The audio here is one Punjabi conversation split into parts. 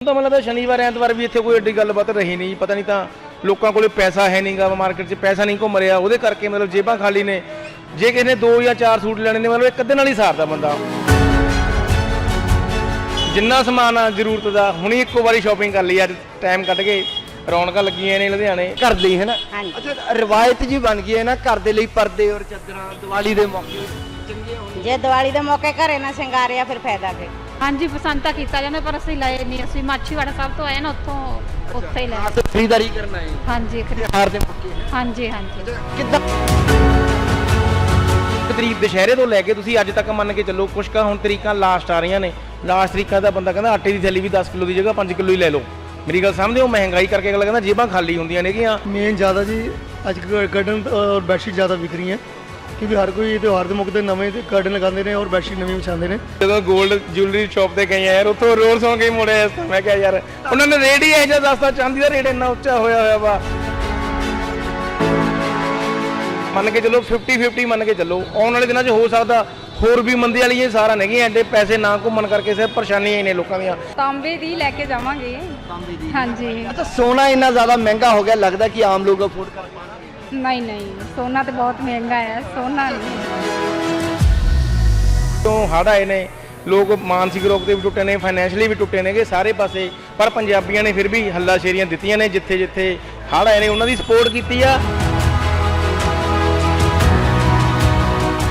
ਤਾਂ ਮਤਲਬ ਹੈ ਸ਼ਨੀਵਾਰ ਐਤਵਾਰ ਵੀ ਇੱਥੇ ਕੋਈ ਏਡੀ ਗੱਲਬਾਤ ਰਹੀ ਨਹੀਂ। ਪਤਾ ਨਹੀਂ ਤਾਂ ਲੋਕਾਂ ਕੋਲੇ ਪੈਸਾ ਹੈ ਨਹੀਂਗਾ ਮਾਰਕੀਟ 'ਚ ਪੈਸਾ ਨਹੀਂ ਘੁੰਮ ਰਿਹਾ। ਉਹਦੇ ਕਰਕੇ ਮਤਲਬ ਜੇਬਾਂ ਖਾਲੀ ਨੇ। ਜੇ ਕਿਸੇ ਨੇ ਦੋ ਜਾਂ ਚਾਰ ਸੂਟ ਲੈਣੇ ਨੇ ਮਤਲਬ ਇੱਕ ਅੱਧੇ ਨਾਲ ਹੀ ਸਾਰਦਾ ਬੰਦਾ। ਜਿੰਨਾ ਸਮਾਨ ਆ ਜ਼ਰੂਰਤ ਦਾ ਹੁਣੀ ਇੱਕੋ ਵਾਰੀ ਸ਼ਾਪਿੰਗ ਕਰ ਲਈ ਅੱਜ ਟਾਈਮ ਕੱਢ ਕੇ ਰੌਣਕਾਂ ਲੱਗੀਆਂ ਨੇ ਲੁਧਿਆਣੇ। ਘਰ ਲਈ ਹੈ ਨਾ। ਅੱਛਾ ਰਵਾਇਤ ਜੀ ਬਣ ਗਈ ਹੈ ਨਾ ਘਰ ਦੇ ਲਈ ਪਰਦੇ ਔਰ ਚਾਦਰਾਂ ਦੀਵਾਲੀ ਦੇ ਮੌਕੇ। ਚੰਗੀਆਂ ਹੋਣ। ਜੇ ਦੀਵਾਲੀ ਦੇ ਮੌਕੇ ਘਰੇ ਨਾ ਸ਼ਿੰਗਾਰਿਆ ਫਿਰ ਫਾਇਦਾ ਕੀ? ਹਾਂਜੀ ਪਸੰਦ ਤਾਂ ਕੀਤਾ ਜਾਂਦਾ ਪਰ ਅਸੀਂ ਲਏ ਨਹੀਂ ਅਸੀਂ ਮਾਛੀਵਾੜਾ ਸਾਹਿਬ ਤੋਂ ਆਏ ਨਾ ਉੱਥੋਂ ਉੱਥੇ ਹੀ ਲਏ। ਖਾਸ ਖਰੀਦਦਾਰੀ ਕਰਨਾ ਹੈ? ਹਾਂਜੀ ਖਰੀ- ਤਿਉਹਾਰ ਦੇ ਮੌਕੇ। ਹਾਂਜੀ ਹਾਂਜੀ। ਕਿੱਦਾਂ? ਤਰੀਕ ਦੁਸ਼ਹਿਰੇ ਤੋਂ ਲੈ ਕੇ ਤੁਸੀਂ ਅੱਜ ਤੱਕ ਮੰਨ ਕੇ ਚੱਲੋ ਕੁਛ ਕਾ ਹੁਣ ਤਰੀਕਾਂ ਲਾਸਟ ਆ ਰਹੀਆਂ ਨੇ। ਲਾਸਟ ਤਰੀਕਾਂ ਦਾ ਬੰਦਾ ਕਹਿੰਦਾ ਆਟੇ ਦੀ ਥੈਲੀ ਵੀ 10 ਕਿਲੋ ਦੀ ਜਗ੍ਹਾ 5 ਕਿਲੋ ਹੀ ਲੈ ਲਓ। ਮੇਰੀ ਗੱਲ ਸਮਝਦੇ ਹੋ? ਮਹਿੰਗਾਈ ਕਰਕੇ ਅਗਲਾ ਕਹਿੰਦਾ ਜੇਬਾਂ ਖਾਲੀ ਹੁੰਦੀਆਂ ਨੇਗੀਆਂ। ਮੇਨ ਜ਼ਿਆਦਾ ਜੀ ਅੱਜ ਕਰਟਨ ਔਰ ਬੈਡਸ਼ੀਟ ਜ਼ਿਆਦਾ ਵਿਕ ਰਹੀਆਂ। ਕਿਉਂਕਿ ਹਰ ਕੋਈ ਤਿਉਹਾਰ ਦੇ ਮੌਕੇ ਤੇ ਨਵੇਂ ਕਰਟਨ ਲਗਾਉਂਦੇ ਨੇ ਔਰ ਬੈਡਸ਼ੀਟ ਨਵੀਂ ਵਿਛਾਉਂਦੇ ਨੇ। ਜਦੋਂ 골ਡ ਜੁਐਲਰੀ ਸ਼ਾਪ ਤੇ ਗਏ ਆ ਯਾਰ ਉੱਥੋਂ ਰੋਲ ਸੁਣ ਕੇ ਹੀ ਮੁੜਿਆ ਇਸ ਮੈਂ ਕਿਹਾ ਯਾਰ ਉਹਨਾਂ ਨੇ ਰੇਟ ਹੀ ਇਹ ਜਿਹਾ ਦੱਸਤਾ ਚਾਂਦੀ ਦਾ ਰੇਟ ਇੰਨਾ ਉੱਚਾ ਹੋਇਆ ਹੋਇਆ ਵਾ। ਮੰਨ ਕੇ ਚੱਲੋ 50 50 ਮੰਨ ਕੇ ਚੱਲੋ ਆਉਣ ਵਾਲੇ ਦਿਨਾਂ 'ਚ ਹੋ ਸਕਦਾ ਹੋਰ ਵੀ ਮੰਦੀ ਵਾਲੀ ਇਹ ਸਾਰਾ ਨਹੀਂ ਐਡੇ ਪੈਸੇ ਨਾ ਘੁੰਮਣ ਕਰਕੇ ਸਿਰ ਪਰੇਸ਼ਾਨੀਆਂ ਹੀ ਨੇ ਲੋਕਾਂ ਦੀਆਂ। ਤਾਂਬੇ ਦੀ ਲੈ ਕੇ ਜਾਵਾਂਗੇ। ਹਾਂਜੀ। ਅੱਛਾ ਸੋਨਾ ਇੰਨਾ ਜ਼ਿਆਦਾ ਮਹਿੰਗਾ ਹੋ ਗਿਆ ਲੱਗਦਾ ਕਿ ਆਮ ਲੋਕ ਅਫੋਰਡ ਕਰ ਪਾਣਗੇ ਨਹੀਂ ਨਹੀਂ। ਸੋਨਾ ਤੇ ਬਹੁਤ ਮਹਿੰਗਾ ਹੈ ਸੋਨਾ ਨਹੀਂ। ਤੋਂ ਹੜ੍ਹ ਆਏ ਨੇ? ਲੋਕ ਮਾਨਸਿਕ ਰੋਗ ਤੇ ਵੀ ਟੁੱਟੇ ਨੇ ਫਾਈਨੈਂਸ਼ਲੀ ਵੀ ਟੁੱਟੇ ਨੇਗੇ ਸਾਰੇ ਪਾਸੇ। ਪਰ ਪੰਜਾਬੀਆਂ ਨੇ ਫਿਰ ਵੀ ਹੱਲਾ ਸ਼ੇਰੀਆਂ ਦਿੱਤੀਆਂ ਨੇ ਜਿੱਥੇ ਜਿੱਥੇ ਹੜ੍ਹ ਆਏ ਨੇ ਉਹਨਾਂ ਦੀ ਸਪੋਰਟ ਕੀਤੀ ਆ।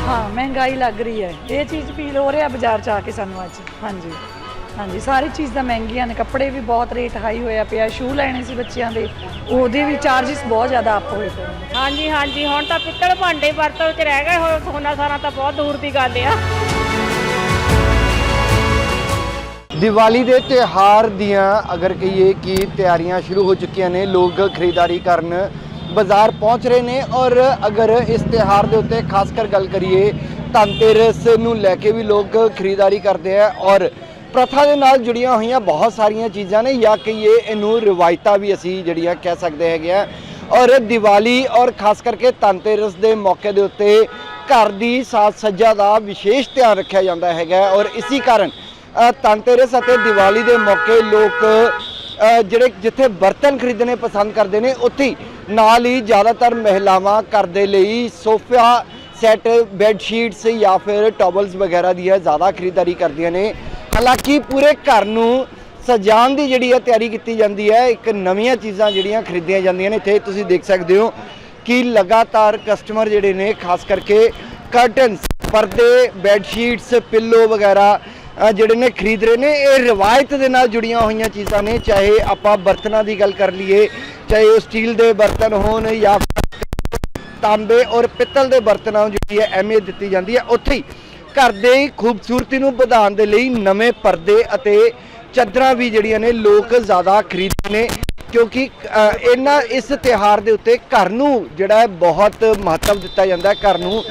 ਹਾਂ ਮਹਿੰਗਾਈ ਲੱਗ ਰਹੀ ਹੈ। ਇਹ ਚੀਜ਼ ਫੀਲ ਹੋ ਰਿਹਾ ਬਾਜ਼ਾਰ ਚ ਆ ਕੇ ਸਾਨੂੰ ਅੱਜ। ਹਾਂਜੀ। ਹਾਂਜੀ ਸਾਰੀ ਚੀਜ਼ਾਂ ਮਹਿੰਗੀਆਂ ਨੇ ਕੱਪੜੇ ਵੀ ਬਹੁਤ ਰੇਟ ਹਾਈ ਹੋਇਆ ਪਿਆ ਸ਼ੂ ਲੈਣੇ ਸੀ ਬੱਚਿਆਂ ਦੇ ਉਹਦੇ ਵੀ ਚਾਰजेस ਬਹੁਤ ਜ਼ਿਆਦਾ ਅਪ ਹੋਏ ਪਏ ਨੇ। ਹਾਂਜੀ ਹਾਂਜੀ ਹੁਣ ਤਾਂ ਪਿੱਤਲ ਭਾਂਡੇ ਵਰਤੋਂ ਚ ਰਹਿ ਗਏ ਹੁਣ ਸੋਨਾ ਸਾਰਾ ਤਾਂ ਬਹੁਤ ਦੂਰ ਦੀ ਗੱਲ ਆ। ਦੀਵਾਲੀ ਦੇ ਤਿਉਹਾਰ ਦੀਆਂ ਅਗਰ ਕਹੀਏ ਕਿ ਤਿਆਰੀਆਂ ਸ਼ੁਰੂ ਹੋ ਚੁੱਕੀਆਂ ਨੇ ਲੋਕ ਖਰੀਦਦਾਰੀ ਕਰਨ ਬਾਜ਼ਾਰ ਪਹੁੰਚ ਰਹੇ ਨੇ ਔਰ ਅਗਰ ਇਸ ਤਿਉਹਾਰ ਦੇ ਉੱਤੇ ਖਾਸ ਕਰ ਗੱਲ ਕਰੀਏ ਧਨਤੇਰਸ ਨੂੰ ਲੈ ਕੇ ਵੀ ਲੋਕ ਖਰੀਦਦਾਰੀ ਕਰਦੇ ਆ ਔਰ ਪ੍ਰਥਾ ਦੇ ਨਾਲ ਜੁੜੀਆਂ ਹੋਈਆਂ ਬਹੁਤ ਸਾਰੀਆਂ ਚੀਜ਼ਾਂ ਨੇ ਜਾਂ ਕਹੀਏ ਇਹਨੂੰ ਰਿਵਾਇਤਾਂ ਵੀ ਅਸੀਂ ਜਿਹੜੀਆਂ ਕਹਿ ਸਕਦੇ ਹੈਗੇ ਆ। ਔਰ ਦੀਵਾਲੀ ਔਰ ਖਾਸ ਕਰਕੇ ਧਨਤੇਰਸ ਦੇ ਮੌਕੇ ਦੇ ਉੱਤੇ ਘਰ ਦੀ ਸਾਜ ਸੱਜਾ ਦਾ ਵਿਸ਼ੇਸ਼ ਧਿਆਨ ਰੱਖਿਆ ਜਾਂਦਾ ਹੈਗਾ। ਔਰ ਇਸੇ ਕਾਰਨ ਅ, ਧਨਤੇਰਸ ਅਤੇ ਦੀਵਾਲੀ ਦੇ ਮੌਕੇ ਲੋਕ ਜਿਹੜੇ ਜਿੱਥੇ ਬਰਤਨ ਖਰੀਦਣੇ ਪਸੰਦ ਕਰਦੇ ਨੇ ਉੱਥੇ ਹੀ ਨਾਲ ਹੀ ਜ਼ਿਆਦਾਤਰ ਮਹਿਲਾਵਾਂ ਘਰ ਦੇ ਲਈ ਸੋਫਾ ਸੈੱਟ ਬੈੱਡ ਸ਼ੀਟਸ ਜਾਂ ਫਿਰ ਟਾਵਲਸ ਵਗੈਰਾ ਦੀ ਹੈ ਜ਼ਿਆਦਾ ਖਰੀਦਦਾਰੀ ਕਰਦੀਆਂ ਨੇ। ਹਾਲਾਂਕਿ ਪੂਰੇ ਘਰ ਨੂੰ ਸਜਾਉਣ ਦੀ ਜਿਹੜੀ ਹੈ ਤਿਆਰੀ ਕੀਤੀ ਜਾਂਦੀ ਹੈ, ਇੱਕ ਨਵੀਆਂ ਚੀਜ਼ਾਂ ਜਿਹੜੀਆਂ ਖਰੀਦੀਆਂ ਜਾਂਦੀਆਂ ਨੇ, ਇੱਥੇ ਤੁਸੀਂ ਦੇਖ ਸਕਦੇ ਹੋ ਕਿ ਲਗਾਤਾਰ ਕਸਟਮਰ ਜਿਹੜੇ ਨੇ, ਖਾਸ ਕਰਕੇ ਕਰਟਨਸ ਪਰਦੇ ਬੈੱਡ ਸ਼ੀਟਸ ਪਿੱਲੋ ਵਗੈਰਾ ਜਿਹੜੇ ਨੇ ਖਰੀਦ ਰਹੇ ਨੇ, ਇਹ ਰਿਵਾਇਤ ਦੇ ਨਾਲ ਜੁੜੀਆਂ ਹੋਈਆਂ ਚੀਜ਼ਾਂ ਨੇ, ਚਾਹੇ ਆਪਾਂ ਬਰਤਨਾਂ ਦੀ ਗੱਲ ਕਰ ਲਈਏ, ਚਾਹੇ ਉਹ ਸਟੀਲ ਦੇ ਬਰਤਨ ਹੋਣ ਜਾਂ ਤਾਂਬੇ ਔਰ ਪਿੱਤਲ ਦੇ ਬਰਤਨਾਂ ਨੂੰ ਜਿਹੜੀ ਹੈ ਅਹਿਮੀਅਤ ਦਿੱਤੀ ਜਾਂਦੀ ਹੈ, ਉੱਥੇ ਹੀ ਘਰ ਦੇ ਖੂਬਸੂਰਤੀ ਨੂੰ ਵਧਾਉਣ ਦੇ ਲਈ ਨਵੇਂ ਪਰਦੇ ਅਤੇ ਚਾਦਰਾਂ ਵੀ ਜਿਹੜੀਆਂ ਨੇ ਲੋਕ ਜ਼ਿਆਦਾ ਖਰੀਦਦੇ ਨੇ, ਕਿਉਂਕਿ ਇਹਨਾਂ ਇਸ ਤਿਹਾਰ ਦੇ ਉੱਤੇ ਘਰ ਨੂੰ ਜਿਹੜਾ ਬਹੁਤ ਮਹੱਤਵ ਦਿੱਤਾ ਜਾਂਦਾ ਘਰ ਨੂੰ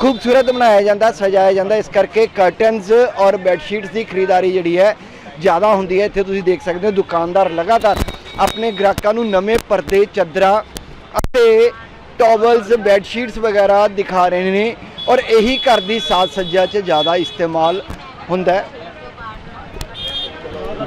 ਖੂਬਸੂਰਤ ਬਣਾਇਆ ਜਾਂਦਾ, ਸਜਾਇਆ ਜਾਂਦਾ, ਇਸ ਕਰਕੇ ਕਰਟਨਸ ਔਰ ਬੈੱਡ ਸ਼ੀਟਸ ਦੀ ਖਰੀਦਦਾਰੀ ਜਿਹੜੀ ਹੈ ਜ਼ਿਆਦਾ ਹੁੰਦੀ ਹੈ। ਇੱਥੇ ਤੁਸੀਂ ਦੇਖ ਸਕਦੇ ਹੋ ਦੁਕਾਨਦਾਰ ਲਗਾਤਾਰ ਆਪਣੇ ਗ੍ਰਾਹਕਾਂ ਨੂੰ ਨਵੇਂ ਪਰਦੇ, ਚਾਦਰਾਂ ਅਤੇ ਟਾਵਲਸ ਬੈੱਡ ਸ਼ੀਟਸ ਵਗੈਰਾ ਦਿਖਾ ਰਹੇ ਨੇ ਔਰ ਇਹੀ ਘਰ ਦੀ ਸਾਜ ਸੱਜਾ 'ਚ ਜ਼ਿਆਦਾ ਇਸਤੇਮਾਲ ਹੁੰਦਾ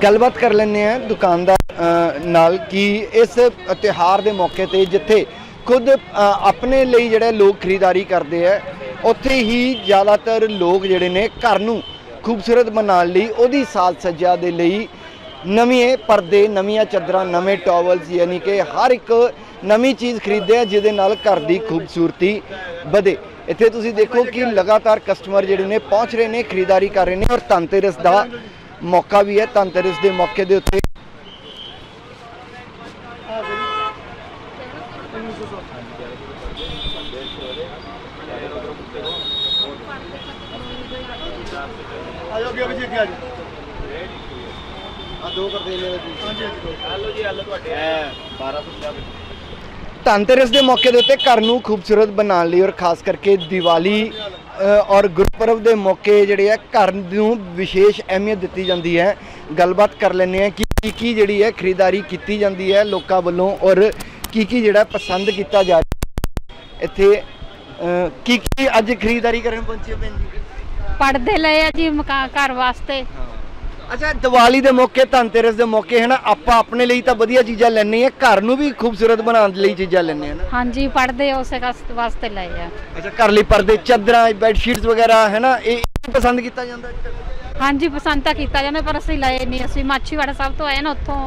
ਗੱਲਬਾਤ ਕਰ ਲੈਂਦੇ ਆ ਦੁਕਾਨਦਾਰ ਨਾਲ ਕਿ ਇਸ ਤਿਉਹਾਰ ਦੇ ਮੌਕੇ ਤੇ ਜਿੱਥੇ ਖੁਦ ਆਪਣੇ ਲਈ ਜਿਹੜੇ ਲੋਕ ਖਰੀਦਦਾਰੀ ਕਰਦੇ ਆ ਉੱਥੇ ਹੀ ਜ਼ਿਆਦਾਤਰ ਲੋਕ ਜਿਹੜੇ ਨੇ ਘਰ ਨੂੰ ਖੂਬਸੂਰਤ ਬਣਾਉਣ ਲਈ ਉਹਦੀ ਸਾਜ ਸੱਜਾ ਦੇ ਲਈ ਨਵੇਂ ਪਰਦੇ, ਨਵੀਆਂ ਚਾਦਰਾਂ, ਨਵੇਂ ਟਾਵਲਸ ਯਾਨੀ ਕਿ ਹਰ ਇੱਕ ਨਵੀਂ ਚੀਜ਼ ਖਰੀਦਦੇ ਆ ਜਿਹਦੇ ਨਾਲ ਘਰ ਦੀ ਖੂਬਸੂਰਤੀ ਵਧੇ। ਇੱਥੇ ਤੁਸੀਂ ਦੇਖੋ ਕਿ ਲਗਾਤਾਰ ਕਸਟਮਰ ਜਿਹੜੇ ਨੇ ਪਹੁੰਚ ਰਹੇ ਨੇ ਖਰੀਦਦਾਰੀ ਕਰ ਰਹੇ ਨੇ ਔਰ ਧਨਤੇਰਸ ਦਾ ਮੌਕਾ ਵੀ ਹੈ। ਧਨਤੇਰਸ ਦੇ ਮੌਕੇ ਦੇ ਉੱਤੇ ਆਜੋ ਅੱਗੇ ਅੱਗੇ ਆਜੋ। ਆ ਦੋ ਕਰ ਦੇਣੇ ਹਾਂਜੀ ਹਾਂਜੀ। ਧਨਤੇਰਸ ਦੇ ਮੌਕੇ ਦੇ ਉੱਤੇ ਘਰ ਨੂੰ ਖੂਬਸੂਰਤ ਬਣਾਉਣ ਲਈ ਔਰ ਖਾਸ ਕਰਕੇ ਦੀਵਾਲੀ ਔਰ ਗੁਰਪੁਰਬ ਦੇ ਮੌਕੇ ਜਿਹੜੇ ਆ ਘਰ ਨੂੰ ਵਿਸ਼ੇਸ਼ ਅਹਿਮੀਅਤ ਦਿੱਤੀ ਜਾਂਦੀ ਹੈ। ਗੱਲਬਾਤ ਕਰ ਲੈਂਦੇ ਆ ਕਿ ਕੀ ਕੀ ਜਿਹੜੀ ਹੈ ਖਰੀਦਦਾਰੀ ਕੀਤੀ ਜਾਂਦੀ ਹੈ ਲੋਕਾਂ ਵੱਲੋਂ ਔਰ ਕੀ ਕੀ ਜਿਹੜਾ ਪਸੰਦ ਕੀਤਾ ਜਾ ਰਿਹਾ ਇੱਥੇ ਕੀ ਕੀ ਅੱਜ ਖਰੀਦਦਾਰੀ ਕਰਨ ਪਹੁੰਚੇ ਜੀ? ਪੜਦੇ ਲਏ ਆ ਜੀ ਮਕਾ ਘਰ ਵਾਸਤੇ। ਅੱਛਾ ਦੀਵਾਲੀ ਦੇ ਮੌਕੇ ਧਨਤੇਰਸ ਦੇ ਮੌਕੇ ਹੈ ਨਾ ਆਪਾਂ ਆਪਣੇ ਲਈ ਤਾਂ ਵਧੀਆ ਚੀਜ਼ਾਂ ਲੈਣੀ ਹੈ ਘਰ ਨੂੰ ਵੀ ਖੂਬਸੂਰਤ ਬਣਾਉਣ ਲਈ ਚੀਜ਼ਾਂ ਲੈਣੇ ਆ ਨਾ ਹਾਂਜੀ ਪੜਦੇ ਉਸੇ ਕਸ- ਵਾਸਤੇ ਲਏ ਆ। ਅੱਛਾ ਘਰ ਲਈ ਪਰਦੇ ਚਾਦਰਾਂ ਬੈੱਡ ਸ਼ੀਟਸ ਵਗੈਰਾ ਹੈ ਨਾ ਇਹ ਇਹ ਪਸੰਦ ਕੀਤਾ ਜਾਂਦਾ? ਹਾਂਜੀ ਪਸੰਦ ਤਾਂ ਕੀਤਾ ਜਾਂਦਾ ਪਰ ਅਸੀਂ ਲਏ ਨਹੀਂ ਅਸੀਂ ਮਾਛੀਵਾੜਾ ਸਾਹਿਬ ਤੋਂ ਆਏ ਨਾ ਉੱਥੋਂ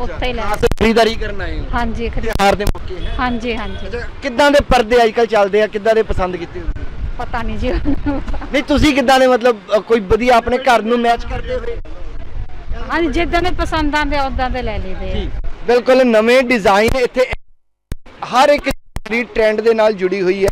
ਉੱਥੇ ਹੀ ਲਏ। ਖਾਸ ਖਰੀਦਦਾਰੀ ਕਰਨ ਆਏ ਹੋ? ਹਾਂਜੀ ਖਰੀ- ਤਿਉਹਾਰ ਦੇ ਮੌਕੇ ਹੈ ਹਾਂਜੀ ਹਾਂਜੀ। ਅੱਛਾ ਕਿੱਦਾਂ ਦੇ ਪਰਦੇ ਅੱਜ ਕੱਲ੍ਹ ਚੱਲਦੇ ਆ ਕਿੱਦਾਂ ਦੇ ਪਸੰਦ ਕੀਤੇ ਆ? ਪਤਾ ਨਹੀਂ ਜੀ। ਨਹੀਂ ਤੁਸੀਂ ਕਿੱਦਾਂ ਦੇ ਮਤਲਬ ਅ, ਕੋਈ ਵਧੀਆ ਆਪਣੇ ਘਰ ਨੂੰ ਮੈਚ ਕਰਦੇ ਹੋਏ? ਹਾਂਜੀ ਜਿੱਦਾਂ ਦੇ ਪਸੰਦ ਆਉਂਦੇ ਉਦਾਂ ਦੇ ਲੈ ਲਈਦੇ ਆ। ਬਿਲਕੁਲ ਨਵੇਂ ਡਿਜ਼ਾਈਨ ਇੱਥੇ ਹਰ ਇੱਕ ਦੀ ਟ੍ਰੈਂਡ ਦੇ ਨਾਲ ਜੁੜੀ ਹੋਈ ਹੈ।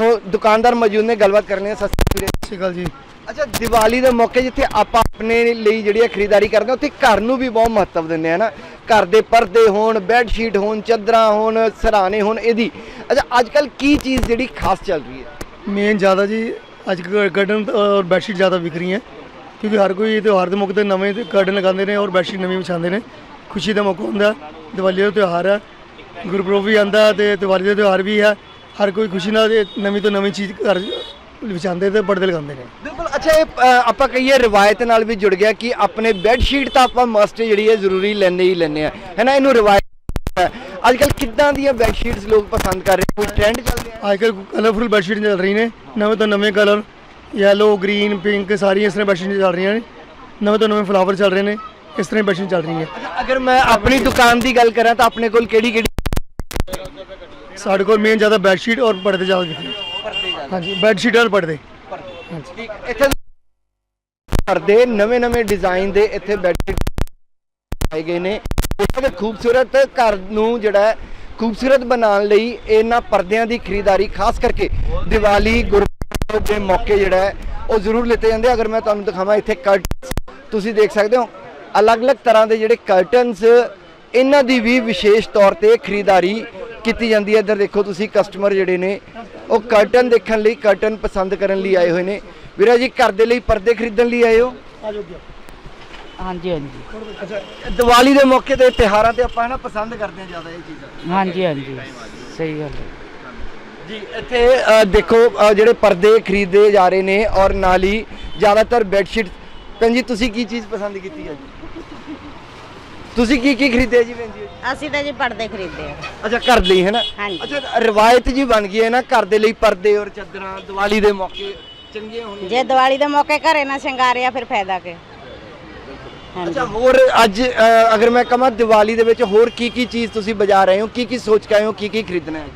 ਉਹ ਦੁਕਾਨਦਾਰ ਮੌਜੂਦ ਨੇ ਗੱਲਬਾਤ ਕਰਨੀ ਹੈ। ਸਸਤੀ ਵੀਰੇ ਸਤਿ ਸ਼੍ਰੀ ਅਕਾਲ ਜੀ। ਅੱਛਾ ਦੀਵਾਲੀ ਦੇ ਮੌਕੇ ਜਿੱਥੇ ਆਪਾਂ ਆਪਣੇ ਲਈ ਜਿਹੜੀ ਹੈ ਖਰੀਦਦਾਰੀ ਕਰਦੇ ਹਾਂ ਉੱਥੇ ਘਰ ਨੂੰ ਵੀ ਬਹੁਤ ਮਹੱਤਵ ਦਿੰਦੇ ਆ ਨਾ। ਘਰ ਦੇ ਪਰਦੇ ਹੋਣ ਬੈੱਡ ਸ਼ੀਟ ਹੋਣ ਚਾਦਰਾਂ ਹੋਣ ਸਰਾਣੇ ਹੋਣ ਇਹਦੀ। ਅੱਛਾ ਅੱਜ ਕੱਲ ਕੀ ਚੀਜ਼ ਜਿਹੜੀ ਖਾਸ ਚੱਲ ਰਹੀ ਹੈ? ਮੇਨ ਜ਼ਿਆਦਾ ਜੀ ਅੱਜ ਕਰਟਨ ਔਰ ਬੈਡਸ਼ੀਟ ਜ਼ਿਆਦਾ ਵਿਕ ਰਹੀਆਂ। ਕਿਉਂਕਿ ਹਰ ਕੋਈ ਤਿਉਹਾਰ ਦੇ ਮੌਕੇ ਤੇ ਨਵੇਂ ਕਰਟਨ ਲਗਾਉਂਦੇ ਨੇ ਔਰ ਬੈਡਸ਼ੀਟ ਨਵੀਂ ਵਿਛਾਉਂਦੇ ਨੇ। ਖੁਸ਼ੀ ਦਾ ਮੌਕਾ ਹੁੰਦਾ ਦੀਵਾਲੀ ਦਾ ਤਿਉਹਾਰ ਹੈ ਗੁਰਪੁਰਬ ਵੀ ਆਂਦਾ ਤੇ ਦੀਵਾਲੀ ਦਾ ਤਿਉਹਾਰ ਵੀ ਹੈ। ਹਰ ਕੋਈ ਖੁਸ਼ੀ ਨਾਲ ਇਹ ਨਵੀਂ ਤੋਂ ਨਵੀਂ ਚੀਜ਼ ਘਰ ਵਿਛਾਉਂਦੇ ਤੇ ਪਰਦੇ ਲਗਾਉਂਦੇ ਨੇ। ਬਿਲਕੁਲ ਅੱਛਾ ਇਹ ਆਪਾਂ ਕਹੀਏ ਰਿਵਾਇਤ ਨਾਲ ਵੀ ਜੁੜ ਗਿਆ ਕਿ ਆਪਣੇ ਬੈੱਡ ਸ਼ੀਟ ਤਾਂ ਆਪਾਂ ਮਸਟ ਜਿਹੜੀ ਹੈ ਜ਼ਰੂਰੀ ਲੈਣੇ ਹੀ ਲੈਣੇ ਆ ਹੈ ਨਾ ਇਹਨੂੰ ਰਿਵਾਇਤ। ਅੱਜ ਕੱਲ ਕਿੱਦਾਂ ਦੀਆਂ ਬੈੱਡ ਸ਼ੀਟਸ ਲੋਕ ਪਸੰਦ ਕਰ ਰਹੇ ਕੋਈ ਟ੍ਰੈਂਡ ਚੱਲ ਰਿਹਾ? ਅੱਜ ਕੱਲ੍ਹ ਕਲਰਫੁਲ ਬੈਡਸ਼ੀਟ ਚੱਲ ਰਹੀ ਨੇ ਨਵੇਂ ਤੋਂ ਨਵੇਂ ਕਲਰ ਯੈਲੋ ਗ੍ਰੀਨ ਪਿੰਕ ਸਾਰੀਆਂ ਇਸ ਤਰ੍ਹਾਂ ਬੈਡਸ਼ੀਟ ਚੱਲ ਰਹੀਆਂ ਨੇ। ਨਵੇਂ ਤੋਂ ਨਵੇਂ ਫਲਾਵਰ ਚੱਲ ਰਹੇ ਨੇ ਇਸ ਤਰ੍ਹਾਂ ਬੈਡਸ਼ੀਟ ਚੱਲ ਰਹੀ ਹੈ ਅੱਛਾ, ਅਗਰ ਮੈਂ ਆਪਣੀ ਦੁਕਾਨ ਦੀ ਗੱਲ ਕਰਾਂ ਤਾਂ ਆਪਣੇ ਕੋਲ ਕਿਹੜੀ ਕਿਹੜੀ ਸਾਡੇ ਕੋਲ ਮੇਨ ਜ਼ਿਆਦਾ ਬੈਡਸ਼ੀਟ ਔਰ ਪਰਦੇ ਜ਼ਿਆਦਾ ਵਿਕਦੇ ਨੇ। ਹਾਂਜੀ ਬੈਡਸ਼ੀਟ ਔਰ ਪਰਦੇ। ਠੀਕ ਇੱਥੇ ਪਰਦੇ ਨਵੇਂ ਨਵੇਂ ਡਿਜ਼ਾਈਨ ਦੇ ਇੱਥੇ ਬੈੱਡ ਸ਼ੀਟ ਆਏ ਗਏ ਨੇ। ਉਹਨਾਂ ਦੇ ਖੂਬਸੂਰਤ ਘਰ ਨੂੰ ਜਿਹੜਾ ਹੈ ਖੂਬਸੂਰਤ ਬਣਾਉਣ ਲਈ ਇਹਨਾਂ ਪਰਦਿਆਂ ਦੀ ਖਰੀਦਦਾਰੀ ਖਾਸ ਕਰਕੇ ਦੀਵਾਲੀ ਗੁਰਪੁਰਬ ਦੇ ਮੌਕੇ ਜਿਹੜਾ ਉਹ ਜ਼ਰੂਰ ਲਿੱਤੇ ਜਾਂਦੇ ਆ। ਅਗਰ ਮੈਂ ਤੁਹਾਨੂੰ ਦਿਖਾਵਾਂ ਇੱਥੇ ਕਰਟਨਸ ਤੁਸੀਂ ਦੇਖ ਸਕਦੇ ਹੋ ਅਲੱਗ-ਅਲੱਗ ਤਰ੍ਹਾਂ ਦੇ ਜਿਹੜੇ ਕਰਟਨਸ ਇਹਨਾਂ ਦੀ ਵੀ ਵਿਸ਼ੇਸ਼ ਤੌਰ ਤੇ ਖਰੀਦਦਾਰੀ ਕੀਤੀ ਜਾਂਦੀ ਹੈ। ਇੱਧਰ ਦੇਖੋ ਤੁਸੀਂ ਕਸਟਮਰ ਜਿਹੜੇ ਨੇ ਉਹ ਕਰਟਨ ਦੇਖਣ ਲਈ ਕਰਟਨ ਪਸੰਦ ਕਰਨ ਲਈ ਆਏ ਹੋਏ ਨੇ। ਵੀਰਾ ਜੀ ਘਰ ਦੇ ਲਈ ਪਰਦੇ ਖਰੀਦਣ ਲਈ ਆਏ ਹੋ? ਹਾਂਜੀ ਹਾਂਜੀ। ਅੱਛਾ ਦੀਵਾਲੀ ਦੇ ਮੌਕੇ ਤੇ ਤਿਹਾਰਾਂ ਤੇ ਆਪਾਂ ਨਾ ਪਸੰਦ ਕਰਦੇ ਹਾਂ ਜ਼ਿਆਦਾ ਇਹ ਚੀਜ਼ਾਂ। ਹਾਂਜੀ ਹਾਂਜੀ। ਸਹੀ ਗੱਲ ਹੈ। ਜੀ ਇੱਥੇ ਦੇਖੋ ਜਿਹੜੇ ਪਰਦੇ ਖਰੀਦੇ ਜਾ ਰਹੇ ਨੇ ਔਰ ਨਾਲ ਹੀ ਜ਼ਿਆਦਾਤਰ ਬੈੱਡ ਸ਼ੀਟ ਭੈਣ ਜੀ ਤੁਸੀਂ ਕੀ ਚੀਜ਼ ਪਸੰਦ ਕੀਤੀ ਹੈ ਜੀ? ਤੁਸੀਂ ਕੀ ਕੀ ਖਰੀਦਿਆ ਜੀ ਭੈਣ ਜੀ? ਅਸੀਂ ਤਾਂ ਜੀ ਪਰਦੇ ਖਰੀਦੇ ਆ। ਅੱਛਾ ਘਰ ਲਈ ਹੈ ਨਾ? ਹਾਂਜੀ। ਅੱਛਾ ਰਵਾਇਤ ਜੀ ਬਣ ਗਈ ਹੈ ਨਾ ਘਰ ਦੇ ਲਈ ਪਰਦੇ ਔਰ ਚਾਦਰਾਂ ਦੀਵਾਲੀ ਦੇ ਮੌਕੇ ਚੰਗੀਆਂ ਹੋਣੀਆਂ ਜੇ ਦੀਵਾਲੀ ਦੇ ਮੌਕੇ ਘਰੇ ਨਾ ਸ਼ਿੰਗਾਰਿਆ ਫਿਰ ਫਾਇਦਾ ਕੀ? ਹਾਂਜੀ। ਅੱਛਾ ਹੋਰ ਅੱਜ ਅ, ਅਗਰ ਮੈਂ ਕਹਾਂ ਦੀਵਾਲੀ ਦੇ ਵਿੱਚ ਹੋਰ ਕੀ ਕੀ ਚੀਜ਼ ਤੁਸੀਂ ਬਾਜ਼ਾਰ ਆਏ ਹੋ? ਕੀ ਕੀ ਸੋਚ ਕੇ ਆਏ ਹੋ? ਕੀ ਕੀ ਖਰੀਦਣਾ ਹੈ?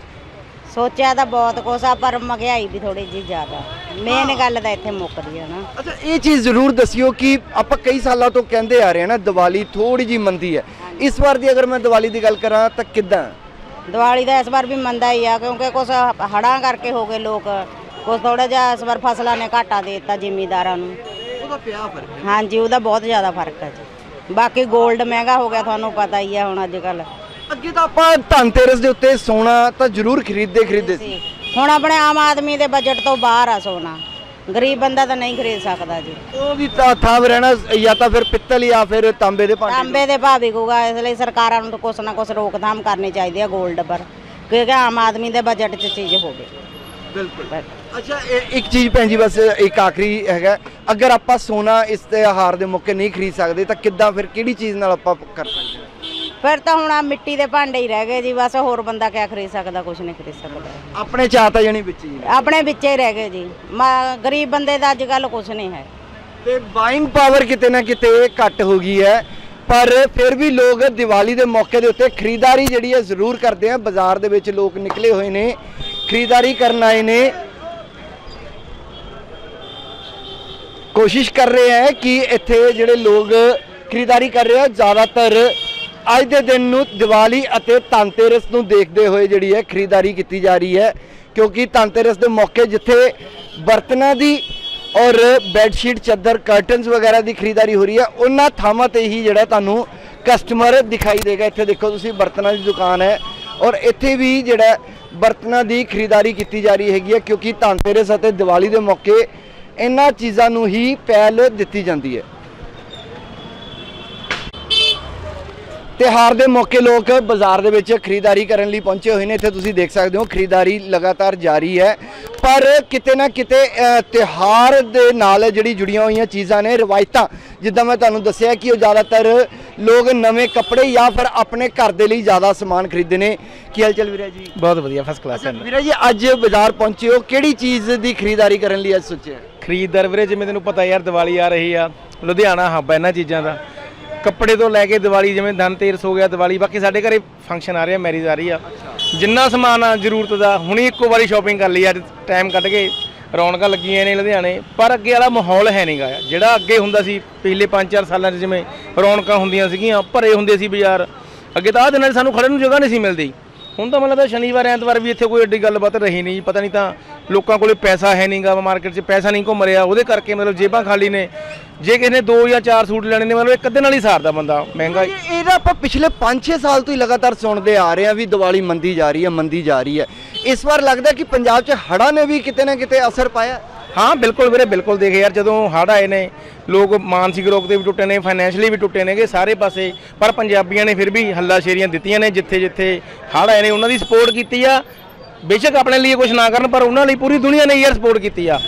ਸੋਚਿਆ ਤਾਂ ਬਹੁਤ ਕੁਛ ਆ ਪਰ ਮਹਿੰਗਾਈ ਵੀ ਥੋੜੀ ਜੀ ਜ਼ਿਆਦਾ। ਮੇਨ ਗੱਲ ਤਾਂ ਇੱਥੇ ਮੁੱਕਦੀ ਆ ਨਾ। ਅੱਛਾ ਇਹ ਚੀਜ਼ ਜ਼ਰੂਰ ਦੱਸਿਓ ਕਿ ਆਪਾਂ ਕਈ ਸਾਲਾਂ ਤੋਂ ਕਹਿੰਦੇ ਆ ਰਹੇ ਹਾਂ ਨਾ ਦੀਵਾਲੀ ਥੋੜੀ ਜੀ ਮੰਦੀ ਹੈ। ਇਸ ਵਾਰ ਦੀ ਅਗਰ ਮੈਂ ਦੀਵਾਲੀ ਦੀ ਗੱਲ ਕਰਾਂ ਤਾਂ ਕਿੱਦਾਂ? ਦੀਵਾਲੀ ਦਾ ਇਸ ਵਾਰ ਵੀ ਮੰਦਾ ਹੀ ਆ ਕਿਉਂਕਿ ਕੁਛ ਹੜਾਂ ਕਰਕੇ ਹੋ ਗਏ ਲੋਕ। ਕੁਛ ਥੋੜਾ ਜਿਹਾ ਇਸ ਵਾਰ ਫਸਲਾਂ ਨੇ ਘਾਟਾ ਦੇ ਦਿੱਤਾ ਜ਼ਿਮੀਦਾਰਾਂ ਨੂੰ। ਉਹਦਾ ਪਿਆ ਫ਼ਰਕ ਹਾਂਜੀ ਉਹਦਾ ਬਹੁਤ ਜ਼ਿਆਦਾ ਫ਼ਰਕ ਹੈ ਜੀ। ਬਾਕੀ 골ਡ ਮਹਿੰਗਾ ਹੋ ਗਿਆ ਤੁਹਾਨੂੰ ਪਤਾ ਹੀ ਆ ਹੁਣ ਅੱਜ ਕੱਲ ਅੱਗੇ ਤਾਂ ਆਪਾਂ ਧਨਤੇਰਸ ਦੇ ਉੱਤੇ ਸੋਨਾ ਤਾਂ ਜ਼ਰੂਰ ਖਰੀਦਦੇ ਖਰੀਦਦੇ ਸੀ। ਹੁਣ ਆਪਣੇ ਆਮ ਆਦਮੀ ਦੇ ਬਜਟ ਤੋਂ ਬਾਹਰ ਆ ਸੋਨਾ। ਗਰੀਬ ਬੰਦਾ ਤਾਂ ਨਹੀਂ ਖਰੀਦ ਸਕਦਾ ਜੀ। ਉਹ ਵੀ ਤਾਂ ਥਾਂ ਰਹਿਣਾ ਜਾਂ ਤਾਂ ਫਿਰ ਪਿੱਤਲ ਜਾਂ ਫਿਰ ਤਾਂਬੇ ਦੇ ਭਾਂਡੇ ਤਾਂਬੇ ਦੇ ਭਾਅ ਵਿਕੂਗਾ ਇਸ ਲਈ ਸਰਕਾਰਾਂ ਨੂੰ ਤਾਂ ਕੁਛ ਨਾ ਕੁਛ ਰੋਕਥਾਮ ਕਰਨੀ ਚਾਹੀਦੀ ਹੈ 골ਡ ਪਰ। ਕਿਉਂਕਿ ਆਮ ਆਦਮੀ ਦੇ ਬਜਟ 'ਚ ਚੀਜ਼ ਹੋਵੇ ਬਿਲਕੁਲ। ਅੱਛਾ ਇੱਕ ਚੀਜ਼ ਭੈਣ ਜੀ ਬਸ ਇੱਕ ਆਖਰੀ ਹੈਗਾ। ਅਗਰ ਆਪਾਂ ਸੋਨਾ ਇਸ ਤਿਉਹਾਰ ਦੇ ਮੌਕੇ ਨਹੀਂ ਖਰੀਦ ਸਕਦੇ ਤਾਂ ਕਿੱਦਾਂ ਫਿਰ ਕਿਹੜੀ ਚੀਜ਼ ਨਾਲ ਆਪਾਂ ਕਰ ਸਕਦੇ? ਫਿਰ ਤਾਂ ਹੁਣ ਆ ਮਿੱਟੀ ਦੇ ਭਾਂਡੇ ਹੀ ਰਹਿ ਗਏ ਜੀ ਬਸ ਹੋਰ ਬੰਦਾ ਕਿਆ ਖਰੀਦ ਸਕਦਾ ਕੁਛ ਨਹੀਂ ਖਰੀਦ ਸਕਦਾ। ਆਪਣੇ ਚਾਹ ਤਾਂ ਜਣੀ ਵਿੱਚ ਹੀ ਨੇ। ਆਪਣੇ ਵਿੱਚੇ ਹੀ ਰਹਿ ਗਏ ਜੀ। ਮਾ- ਗਰੀਬ ਬੰਦੇ ਦਾ ਅੱਜ ਕੱਲ ਕੁਛ ਨਹੀਂ ਹੈ। ਤੇ ਬਾਇੰਗ ਪਾਵਰ ਕਿਤੇ ਨਾ ਕਿਤੇ ਘੱਟ ਹੋ ਗਈ ਹੈ ਪਰ ਫਿਰ ਵੀ ਲੋਕ ਦੀਵਾਲੀ ਦੇ ਮੌਕੇ ਦੇ ਉੱਤੇ ਖਰੀਦਦਾਰੀ ਜਿਹੜੀ ਹੈ ਜ਼ਰੂਰ ਕਰਦੇ ਆ। ਬਾਜ਼ਾਰ ਦੇ ਵਿੱਚ ਲੋਕ ਨਿਕਲੇ ਹੋਏ ਨੇ ਖਰੀਦਦਾਰੀ ਕਰਨ ਆਏ ਨੇ। ਕੋਸ਼ਿਸ਼ ਕਰ ਰਹੇ ਹੈ ਕਿ ਇੱਥੇ ਜਿਹੜੇ ਲੋਕ ਖਰੀਦਦਾਰੀ ਕਰ ਰਹੇ ਆ ਜ਼ਿਆਦਾਤਰ ਅੱਜ ਦੇ ਦਿਨ ਨੂੰ ਦੀਵਾਲੀ ਅਤੇ ਧਨਤੇਰਸ ਨੂੰ ਦੇਖਦੇ ਹੋਏ ਜਿਹੜੀ ਹੈ ਖਰੀਦਦਾਰੀ ਕੀਤੀ ਜਾ ਰਹੀ ਹੈ, ਕਿਉਂਕਿ ਧਨਤੇਰਸ ਦੇ ਮੌਕੇ ਜਿੱਥੇ ਬਰਤਨਾਂ ਦੀ ਔਰ ਬੈੱਡਸ਼ੀਟ ਚਾਦਰ ਕਰਟਨਸ ਵਗੈਰਾ ਦੀ ਖਰੀਦਦਾਰੀ ਹੋ ਰਹੀ ਹੈ, ਉਹਨਾਂ ਥਾਵਾਂ ਤੇ ਹੀ ਜਿਹੜਾ ਤੁਹਾਨੂੰ ਕਸਟਮਰ ਦਿਖਾਈ ਦੇਗਾ। ਇੱਥੇ ਦੇਖੋ ਤੁਸੀਂ ਬਰਤਨਾਂ ਦੀ ਦੁਕਾਨ ਹੈ ਔਰ ਇੱਥੇ ਵੀ ਜਿਹੜਾ ਬਰਤਨਾਂ ਦੀ ਖਰੀਦਦਾਰੀ ਕੀਤੀ ਜਾ ਰਹੀ ਹੈਗੀ ਹੈ, ਕਿਉਂਕਿ ਧਨਤੇਰਸ ਅਤੇ ਦੀਵਾਲੀ ਦੇ ਮੌਕੇ ਇਹਨਾਂ ਚੀਜ਼ਾਂ ਨੂੰ ਹੀ ਪਹਿਲ ਦਿੱਤੀ ਜਾਂਦੀ ਹੈ। ਤਿਉਹਾਰ ਦੇ ਮੌਕੇ ਲੋਕ ਬਾਜ਼ਾਰ ਦੇ ਵਿੱਚ ਖਰੀਦਦਾਰੀ ਕਰਨ ਲਈ ਪਹੁੰਚੇ ਹੋਏ ਨੇ। ਇੱਥੇ ਤੁਸੀਂ ਦੇਖ ਸਕਦੇ ਹੋ ਖਰੀਦਦਾਰੀ ਲਗਾਤਾਰ ਜਾਰੀ ਹੈ। ਪਰ ਕਿਤੇ ਨਾ ਕਿਤੇ ਅ, ਤਿਉਹਾਰ ਦੇ ਨਾਲ ਜਿਹੜੀ ਜੁੜੀਆਂ ਹੋਈਆਂ ਚੀਜ਼ਾਂ ਨੇ ਰਵਾਇਤਾਂ ਜਿੱਦਾਂ ਮੈਂ ਤੁਹਾਨੂੰ ਦੱਸਿਆ ਕਿ ਉਹ ਜ਼ਿਆਦਾਤਰ ਲੋਕ ਨਵੇਂ ਕੱਪੜੇ ਜਾਂ ਫਿਰ ਆਪਣੇ ਘਰ ਦੇ ਲਈ ਜ਼ਿਆਦਾ ਸਮਾਨ ਖਰੀਦਦੇ ਨੇ। ਕੀ ਹਾਲ ਚਾਲ ਵੀਰੇ ਜੀ? ਬਹੁਤ ਵਧੀਆ ਫਸਟ ਕਲਾਸ ਹੈ ਵੀਰੇ ਜੀ ਅੱਜ ਬਾਜ਼ਾਰ ਪਹੁੰਚੇ ਹੋ। ਕਿਹੜੀ ਚੀਜ਼ ਦੀ ਖਰੀਦਦਾਰੀ ਕਰਨ ਲਈ ਅੱਜ ਸੋਚਿਆ? ਖਰੀਦਦਾਰ ਵੀਰੇ ਜਿਵੇਂ ਤੈਨੂੰ ਪਤਾ ਯਾਰ ਦੀਵਾਲੀ ਆ ਰਹੀ ਆ। ਲੁਧਿਆਣਾ ਹੱਬ ਹੈ ਇਹਨਾਂ ਚੀਜ਼ਾਂ ਦਾ। ਕੱਪੜੇ ਤੋਂ ਲੈ ਕੇ ਦੀਵਾਲੀ ਜਿਵੇਂ ਧਨਤੇਰਸ ਹੋ ਗਿਆ ਦੀਵਾਲੀ ਬਾਕੀ ਸਾਡੇ ਘਰੇ ਫੰਕਸ਼ਨ ਆ ਰਿਹਾ ਮੈਰਿਜ ਆ ਰਹੀ ਆ। ਜਿੰਨਾ ਸਮਾਨ ਆ ਜ਼ਰੂਰਤ ਦਾ ਹੁਣੀ ਇੱਕੋ ਵਾਰੀ ਸ਼ਾਪਿੰਗ ਕਰ ਲਈ ਅੱਜ ਟਾਈਮ ਕੱਢ ਕੇ ਰੌਣਕਾਂ ਲੱਗੀਆਂ ਨੇ ਲੁਧਿਆਣੇ ਪਰ ਅੱਗੇ ਵਾਲਾ ਮਾਹੌਲ ਹੈ ਨਹੀਂਗਾ ਜਿਹੜਾ ਅੱਗੇ ਹੁੰਦਾ ਸੀ ਪਿਛਲੇ 5-4 ਸਾਲਾਂ 'ਚ ਜਿਵੇਂ ਰੌਣਕਾਂ ਹੁੰਦੀਆਂ ਸੀਗੀਆਂ ਭਰੇ ਹੁੰਦੇ ਸੀ ਬਾਜ਼ਾਰ ਅੱਗੇ ਤਾਂ ਆਹ ਦਿਨਾਂ 'ਚ ਸਾਨੂੰ ਖੜਨ ਨੂੰ ਜਗ੍ਹਾ ਨਹੀਂ ਸੀ ਮਿਲਦੀ। ਹੁਣ ਤਾਂ ਮੈਨੂੰ ਲੱਗਦਾ ਸ਼ਨੀਵਾਰ, ਐਤਵਾਰ ਵੀ ਇੱਥੇ ਕੋਈ ਐਡੀ ਗੱਲਬਾਤ ਰਹੀ ਨਹੀਂ ਪਤਾ ਨਹੀਂ ਤਾਂ ਲੋਕਾਂ ਕੋਲੇ ਪੈਸਾ ਹੈ ਨਹੀਂਗਾ, ਮਾਰਕੀਟ 'ਚ ਪੈਸਾ ਨਹੀਂ ਘੁੰਮ ਰਿਹਾ। ਉਹਦੇ ਕਰਕੇ ਮਤਲਬ ਜੇਬਾਂ ਖਾਲੀ ਨੇ। ਜੇ ਕਿਸੇ ਨੇ 2 ਜਾਂ 4 ਸੂਟ ਲੈਣੇ ਨੇ, ਮਤਲਬ ਇੱਕ ਅੱਧੇ ਨਾਲ ਹੀ ਸਾਰਦਾ ਬੰਦਾ ਮਹਿੰਗਾ। ਇਹਦਾ ਆਪਾਂ ਪਿਛਲੇ 5-6 ਸਾਲ ਤੋਂ ਹੀ ਲਗਾਤਾਰ ਸੁਣਦੇ ਆ ਰਹੇ ਹਾਂ ਵੀ ਦੀਵਾਲੀ ਮੰਦੀ ਜਾ ਰਹੀ ਹੈ, ਮੰਦੀ ਜਾ ਰਹੀ ਹੈ। ਇਸ ਵਾਰ ਲੱਗਦਾ ਕਿ ਪੰਜਾਬ 'ਚ ਹੜ੍ਹਾਂ ਨੇ ਵੀ ਕਿਤੇ ਨਾ ਕਿਤੇ ਅਸਰ ਪਾਇਆ। ਹਾਂ, ਬਿਲਕੁਲ ਵੀਰੇ, ਬਿਲਕੁਲ ਦੇਖ ਯਾਰ, ਜਦੋਂ ਹੜ੍ਹ ਆਏ ਨੇ, ਲੋਕ ਮਾਨਸਿਕ ਰੋਗ ਤੇ ਵੀ ਟੁੱਟੇ ਨੇ ਫਾਈਨੈਂਸ਼ਲੀ ਵੀ ਟੁੱਟੇ ਨੇਗੇ ਸਾਰੇ ਪਾਸੇ, ਪਰ ਪੰਜਾਬੀਆਂ ਨੇ ਫਿਰ ਵੀ ਹੱਲਾ ਸ਼ੇਰੀਆਂ ਦਿੱਤੀਆਂ ਨੇ, ਜਿੱਥੇ ਜਿੱਥੇ ਹੜ੍ਹ ਆਏ ਨੇ, ਉਹਨਾਂ ਦੀ ਸਪੋਰਟ ਕੀਤੀ ਆ। ਬੇਸ਼ੱਕ ਆਪਣੇ ਲਈ ਕੁਝ ਨਾ ਕਰਨ, ਪਰ ਉਹਨਾਂ ਲਈ ਪੂਰੀ ਦੁਨੀਆ ਨੇ ਯਾਰ ਸਪੋਰਟ ਕੀਤੀ ਆ।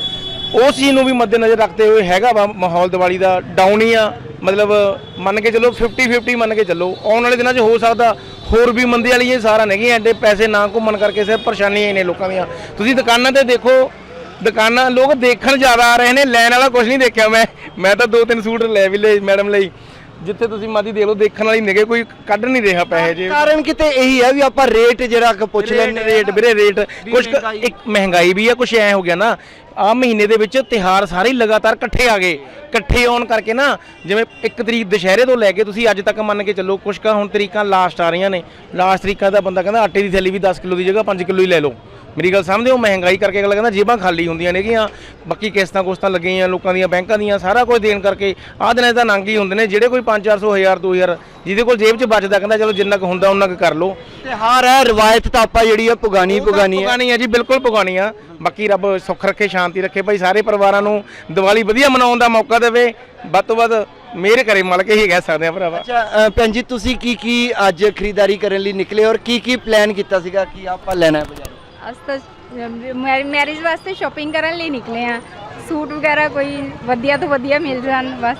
ਉਸ ਚੀਜ਼ ਨੂੰ ਵੀ ਮੱਦੇਨਜ਼ਰ ਰੱਖਦੇ ਹੋਏ ਹੈਗਾ ਵਾ ਮਾਹੌਲ ਦੀਵਾਲੀ ਦਾ, ਡਾਊਨ ਹੀ ਆ। ਮਤਲਬ ਮੰਨ ਕੇ ਚੱਲੋ 50 50 ਮੰਨ ਕੇ ਚੱਲੋ। ਆਉਣ ਵਾਲੇ ਦਿਨਾਂ 'ਚ ਹੋ ਸਕਦਾ ਹੋਰ ਵੀ ਮੰਦੀ ਵਾਲੀ ਇਹ ਸਾਰਾ ਨਹੀਂ ਐਡੇ ਪੈਸੇ ਨਾ ਘੁੰਮਣ ਕਰਕੇ ਸਿਰ ਪਰੇਸ਼ਾਨੀਆਂ ਹੀ ਨੇ ਲੋਕਾਂ ਦੀਆਂ। ਤੁਸੀਂ ਦੁਕਾਨਾਂ ਤੇ ਦੇਖੋ ਦੁਕਾਨਾਂ ਲੋਕ ਦੇਖਣ ਜ਼ਿਆਦਾ ਆ ਰਹੇ ਨੇ ਲੈਣ ਵਾਲਾ ਕੁਝ ਨਹੀਂ ਦੇਖਿਆ ਮੈਂ। ਮੈਂ ਤਾਂ ਦੋ ਤਿੰਨ ਸੂਟ ਲੈ ਵੀ ਲਏ ਮੈਡਮ ਲਈ। ਜਿੱਥੇ ਤੁਸੀਂ ਮਰਜ਼ੀ ਦੇਖ ਲਓ ਦੇਖਣ ਵਾਲੀ ਨਿਗੇ ਕੋਈ ਕੱਢ ਨਹੀਂ ਰਿਹਾ ਪੈਸੇ ਜੇ। ਕਾਰਨ ਕਿਤੇ ਇਹੀ ਹੈ ਵੀ ਆਪਾਂ ਰੇਟ ਜਿਹੜਾ ਕਿ ਪੁੱਛ ਲੈਂਦੇ ਰੇਟ ਵੀਰੇ ਰੇਟ ਕੁਝ ਇੱਕ ਮਹਿੰਗਾਈ ਵੀ ਆ ਕੁਝ ਐ ਹੋ ਗਿਆ ਨਾ। ਆ ਮਹੀਨੇ ਦੇ ਵਿੱਚ ਤਿਹਾਰ ਸਾਰੇ ਲਗਾਤਾਰ ਇਕੱਠੇ ਆ ਗਏ। ਇਕੱਠੇ ਆਉਣ ਕਰਕੇ ਨਾ ਜਿਵੇਂ ਇੱਕ ਤਰੀਕ ਦੁਸ਼ਹਿਰੇ ਤੋਂ ਲੈ ਕੇ ਤੁਸੀਂ ਅੱਜ ਤੱਕ ਮੰਨ ਕੇ ਚੱਲੋ ਕੁਝ ਕਾ ਹੁਣ ਤਰੀਕਾਂ ਲਾਸਟ ਆ ਰਹੀਆਂ ਨੇ। ਲਾਸਟ ਤਰੀਕਾਂ ਦਾ ਬੰਦਾ ਕਹਿੰਦਾ ਆਟੇ ਦੀ ਥੈਲੀ ਵੀ 10 ਕਿਲੋ ਦੀ ਜਗ੍ਹਾ 5 ਕਿਲੋ ਹੀ ਲੈ ਲਓ। ਮੇਰੀ ਗੱਲ ਸਮਝਦੇ ਹੋ? ਮਹਿੰਗਾਈ ਕਰਕੇ ਅਗਲਾ ਕਹਿੰਦਾ ਜੇਬਾਂ ਖਾਲੀ ਹੁੰਦੀਆਂ ਨੇਗੀਆਂ ਬਾਕੀ ਕਿਸ਼ਤਾਂ ਕੁਸ਼ਤਾਂ ਲੱਗੀਆਂ ਲੋਕਾਂ ਦੀਆਂ ਬੈਂਕਾਂ ਦੀਆਂ ਸਾਰਾ ਕੁਝ ਦੇਣ ਕਰਕੇ ਆਹ ਦਿਨਾਂ ਤਾਂ ਨੰਗ ਹੀ ਹੁੰਦੇ ਨੇ ਜਿਹੜੇ ਕੋਈ 5-400 1000 2000 ਜਿਹਦੇ ਕੋਲ ਜੇਬ 'ਚ ਬਚਦਾ ਕਹਿੰਦਾ ਚਲੋ ਜਿੰਨਾ ਕੁ ਹੁੰਦਾ ਉਹਨਾਂ ਕੁ ਕਰ ਲਓ। ਤਿਉਹਾਰ ਹੈ ਰਵਾਇਤ ਤਾਂ ਆਪਾਂ ਜਿਹੜੀ ਹੈ ਪੁਗਾਣੀ ਪੁਗਾਣੀ ਹੈ ਪੁਗਾਣੀ ਹੈ ਜੀ ਬਿਲਕੁਲ ਪੁਗਾਣੀ ਆ। ਬਾਕੀ ਰੱਬ ਸੁੱਖ ਰੱਖੇ ਸ਼ਾਂਤੀ ਰੱਖੇ ਭਾਈ ਸਾਰੇ ਪਰਿਵਾਰਾਂ ਨੂੰ ਦੀਵਾਲੀ ਵਧੀਆ ਮਨਾਉਣ ਦਾ ਮੌਕਾ ਦੇਵੇ। ਵੱਧ ਤੋਂ ਵੱਧ ਮਿਹਰ ਕਰੇ ਮਲ ਕੇ ਹੀ ਕਹਿ ਸਕਦੇ ਆ ਭਰਾਵਾ। ਅੱਛਾ ਭੈਣ ਜੀ ਤੁਸੀਂ ਕੀ ਕੀ ਅੱਜ ਖਰੀਦਦਾਰੀ ਕਰਨ ਲਈ ਨਿਕਲੇ ਔਰ ਕੀ ਕੀ ਪਲਾਨ ਕੀਤਾ ਸੀਗਾ? ਕਿ ਆਪਾਂ ਲੈਣਾ ਹੈ ਬਾਜ਼ਾਰੋਂ? ਅਸ ਤਾਂ ਮੈਰਿਜ ਵਾਸਤੇ ਸ਼ਾਪਿੰਗ ਕਰਨ ਲਈ ਨਿਕਲੇ ਆ ਸੂਟ ਵਗੈਰਾ ਕੋਈ ਵਧੀਆ ਤੋਂ ਵਧੀਆ ਮਿਲ ਜਾਣ ਬਸ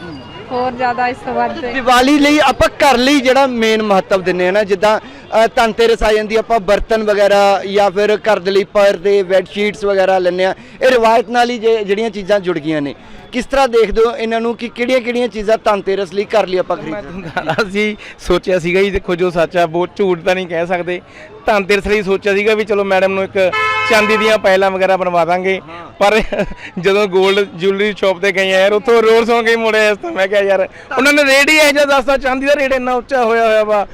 ਹੋਰ ਜ਼ਿਆਦਾ ਇਸ ਤੋਂ ਵੱਧ ਦੀਵਾਲੀ ਲਈ ਆਪਾਂ ਘਰ ਲਈ ਜਿਹੜਾ ਮੇਨ ਮਹੱਤਵ ਦਿੰਨੇ ਆ ਨਾ ਜਿੱਦਾਂ ਧਨਤੇਰਸ ਆ ਜਾਂਦੀ ਆਪਾਂ ਬਰਤਨ ਵਗੈਰਾ ਜਾਂ ਫਿਰ ਘਰ ਦੇ ਲਈ ਪਰਦੇ ਬੈੱਡ ਸ਼ੀਟਸ ਵਗੈਰਾ ਲੈਂਦੇ ਆ ਇਹ ਰਵਾਇਤ ਨਾਲ ਹੀ ਜਿਹੜੀਆਂ ਚੀਜ਼ਾਂ ਜੁੜ ਗਈਆਂ ਨੇ। ਕਿਸ ਤਰ੍ਹਾਂ ਦੇਖਦੇ ਹੋ ਇਹਨਾਂ ਨੂੰ ਕਿ ਕਿਹੜੀਆਂ ਕਿਹੜੀਆਂ ਚੀਜ਼ਾਂ ਧਨਤੇਰਸ ਲਈ ਘਰ ਲਈ ਆਪਾਂ ਖਰੀਦਦੇ ਅਸੀਂ ਸੋਚਿਆ ਸੀਗਾ ਜੀ ਦੇਖੋ ਜੋ ਸੱਚ ਆ ਬਹੁਤ ਝੂਠ ਤਾਂ ਨਹੀਂ ਕਹਿ ਸਕਦੇ। ਧਨਤੇਰਸ ਲਈ ਸੋਚਿਆ ਸੀਗਾ ਵੀ ਚਲੋ ਮੈਡਮ ਨੂੰ ਇੱਕ ਚਾਂਦੀ ਦੀਆਂ ਪੈਲਾਂ ਵਗੈਰਾ ਬਣਵਾ ਦਾਂਗੇ। ਪਰ ਜਦੋਂ 골ਡ ਜੁਐਲਰੀ ਸ਼ਾਪ ਤੇ ਗਏ ਆ ਯਾਰ ਉੱਥੋਂ ਰੋਰ ਸੌਂ ਕੇ ਹੀ ਮੁੜਿਆ ਇਸ ਤੋਂ। ਮੈਂ ਕਿਹਾ ਯਾਰ ਉਹਨਾਂ ਨੇ ਰੇਟ ਹੀ ਇਹ ਜਿਹਾ ਦੱਸਤਾ ਚਾਂਦੀ ਦਾ ਰੇਟ ਇੰਨਾ ਉੱਚਾ ਹੋਇਆ ਹੋਇਆ ਵਾ।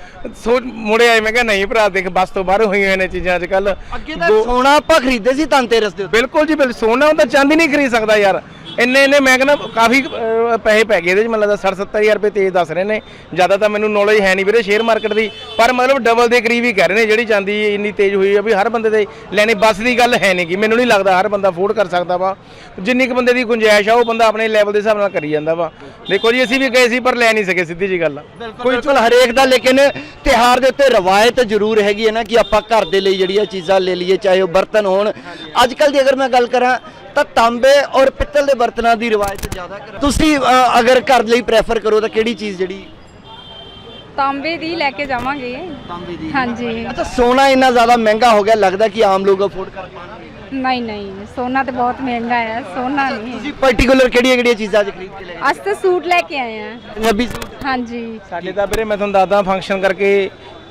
ਸੋਚ ਮੁੜਿਆ ਮੈਂ ਕਿਹਾ ਨਹੀਂ ਭਰਾ ਦੇਖ ਬਸ ਤੋਂ ਬਾਹਰ ਹੋਈਆਂ ਹੋਈਆਂ ਨੇ ਚੀਜ਼ਾਂ ਅੱਜ ਕੱਲ ਅੱਗੇ ਤਾਂ ਸੋਨਾ ਆਪਾਂ ਖਰੀਦਦੇ ਸੀ ਧਨਤੇਰਸ ਦੇ ਬਿਲਕੁਲ ਜੀ ਬਿਲਕੁਲ ਸੋਨਾ ਹੁੰਦਾ ਚਾਂਦੀ ਨਹੀਂ ਖਰੀਦ ਸਕਦਾ ਯਾਰ। ਇੰਨੇ ਇੰਨੇ ਮੈਂ ਕਹਿੰਦਾ ਕਾਫੀ ਅਹ, ਪੈਸੇ ਪੈ ਗਏ ਇਹਦੇ ਚ ਮੈਨੂੰ ਲੱਗਦਾ 60 70000 ਰੁਪਏ ਤੇਜ਼ ਦੱਸ ਰਹੇ ਨੇ। ਜ਼ਿਆਦਾ ਤਾਂ ਮੈਨੂੰ ਨੌਲੇਜ ਹੈ ਨਹੀਂ ਵੀਰੇ ਸ਼ੇਅਰ ਮਾਰਕੀਟ ਦੀ ਪਰ ਮਤਲਬ ਡਬਲ ਦੇ ਕਰੀਬ ਹੀ ਕਹਿ ਰਹੇ ਨੇ ਜਿਹੜੀ ਚਾਂਦੀ ਇੰਨੀ ਤੇਜ਼ ਹੋਈ ਆ ਵੀ ਹਰ ਬੰਦੇ ਦੇ ਲੈਣੇ ਬਸ ਦੀ ਗੱਲ ਹੈ ਨਹੀਂ ਕਿ ਮੈਨੂੰ ਨਹੀਂ ਲੱਗਦਾ ਹਰ ਬੰਦਾ ਅਫੋਰਡ ਕਰ ਸਕਦਾ ਵਾ। ਜਿੰਨੀ ਕੁ ਬੰਦੇ ਦੀ ਗੁੰਜਾਇਸ਼ ਆ ਉਹ ਬੰਦਾ ਆਪਣੇ ਲੈਵਲ ਦੇ ਹਿਸਾਬ ਨਾਲ ਕਰੀ ਜਾਂਦਾ ਵਾ। ਦੇਖੋ ਜੀ ਅਸੀਂ ਵੀ ਗਏ ਸੀ ਪਰ ਲੈ ਨਹੀਂ ਸਕੇ ਸਿੱਧੀ ਜੀ ਗੱਲ ਆ। ਕੋਈ ਚਲ ਹਰੇਕ ਦਾ ਲੇਕਿਨ ਤਿਹਾਰ ਦੇ ਉੱਤੇ ਰਵਾਇਤ ਜ਼ਰੂਰ ਹੈਗੀ ਹੈ ਨਾ ਕਿ ਆਪਾਂ ਘਰ ਦੇ ਲਈ ਜਿਹੜੀਆਂ ਚੀਜ਼ਾਂ ਲੈ ਲਈਏ ਚਾਹੇ ਉਹ ਬਰਤਨ ਹੋਣ। ਅੱਜ ਕੱਲ ਦੀ ਅਗਰ ਮੈਂ ਗੱਲ ਕਰਾਂ ਤਾਂ ਤਾਂਬੇ ਔਰ ਪਿੱਤਲ ਦੇ ਬਰਤਨਾਂ ਦੀ ਰਵਾਇਤ ਜ਼ਿਆਦਾ ਕਰ। ਤੁਸੀਂ ਅ, ਅਗਰ ਘਰ ਲਈ ਪ੍ਰੈਫਰ ਕਰੋ ਤਾਂ ਕਿਹੜੀ ਚੀਜ਼ ਜਿਹੜੀ? ਤਾਂਬੇ ਦੀ ਲੈ ਕੇ ਜਾਵਾਂਗੇ। ਤਾਂਬੇ ਦੀ। ਹਾਂਜੀ। ਅੱਛਾ ਸੋਨਾ ਇੰਨਾ ਜ਼ਿਆਦਾ ਮਹਿੰਗਾ ਹੋ ਗਿਆ ਲੱਗਦਾ ਕਿ ਆਮ ਲੋਕ ਅਫੋਰਡ ਕਰ ਪਾਉਣਗੇ ਨਹੀਂ ਨਹੀਂ ਸੋਨਾ ਤੇ ਬਹੁਤ ਮਹਿੰਗਾ ਹੈ ਸੋਨਾ ਨਹੀਂ। ਤੁਸੀਂ ਪਾਰਟਿਕੂਲਰ ਕਿਹੜੀਆਂ ਕਿਹੜੀਆਂ ਚੀਜ਼ਾਂ ਅੱਜ ਖਰੀਦ ਕੇ ਲੈ ਆਏ? ਅੱਜ ਤਾਂ ਸੂਟ ਲੈ ਕੇ ਆਏ ਆ। ਪੰਜਾਬੀ ਸੂਟ। ਹਾਂਜੀ। ਸਾਡੇ ਤਾਂ ਵੀਰੇ ਮੈਂ ਤੁਹਾਨੂੰ ਦੱਸਦਾ ਫੰਕਸ਼ਨ ਕਰਕੇ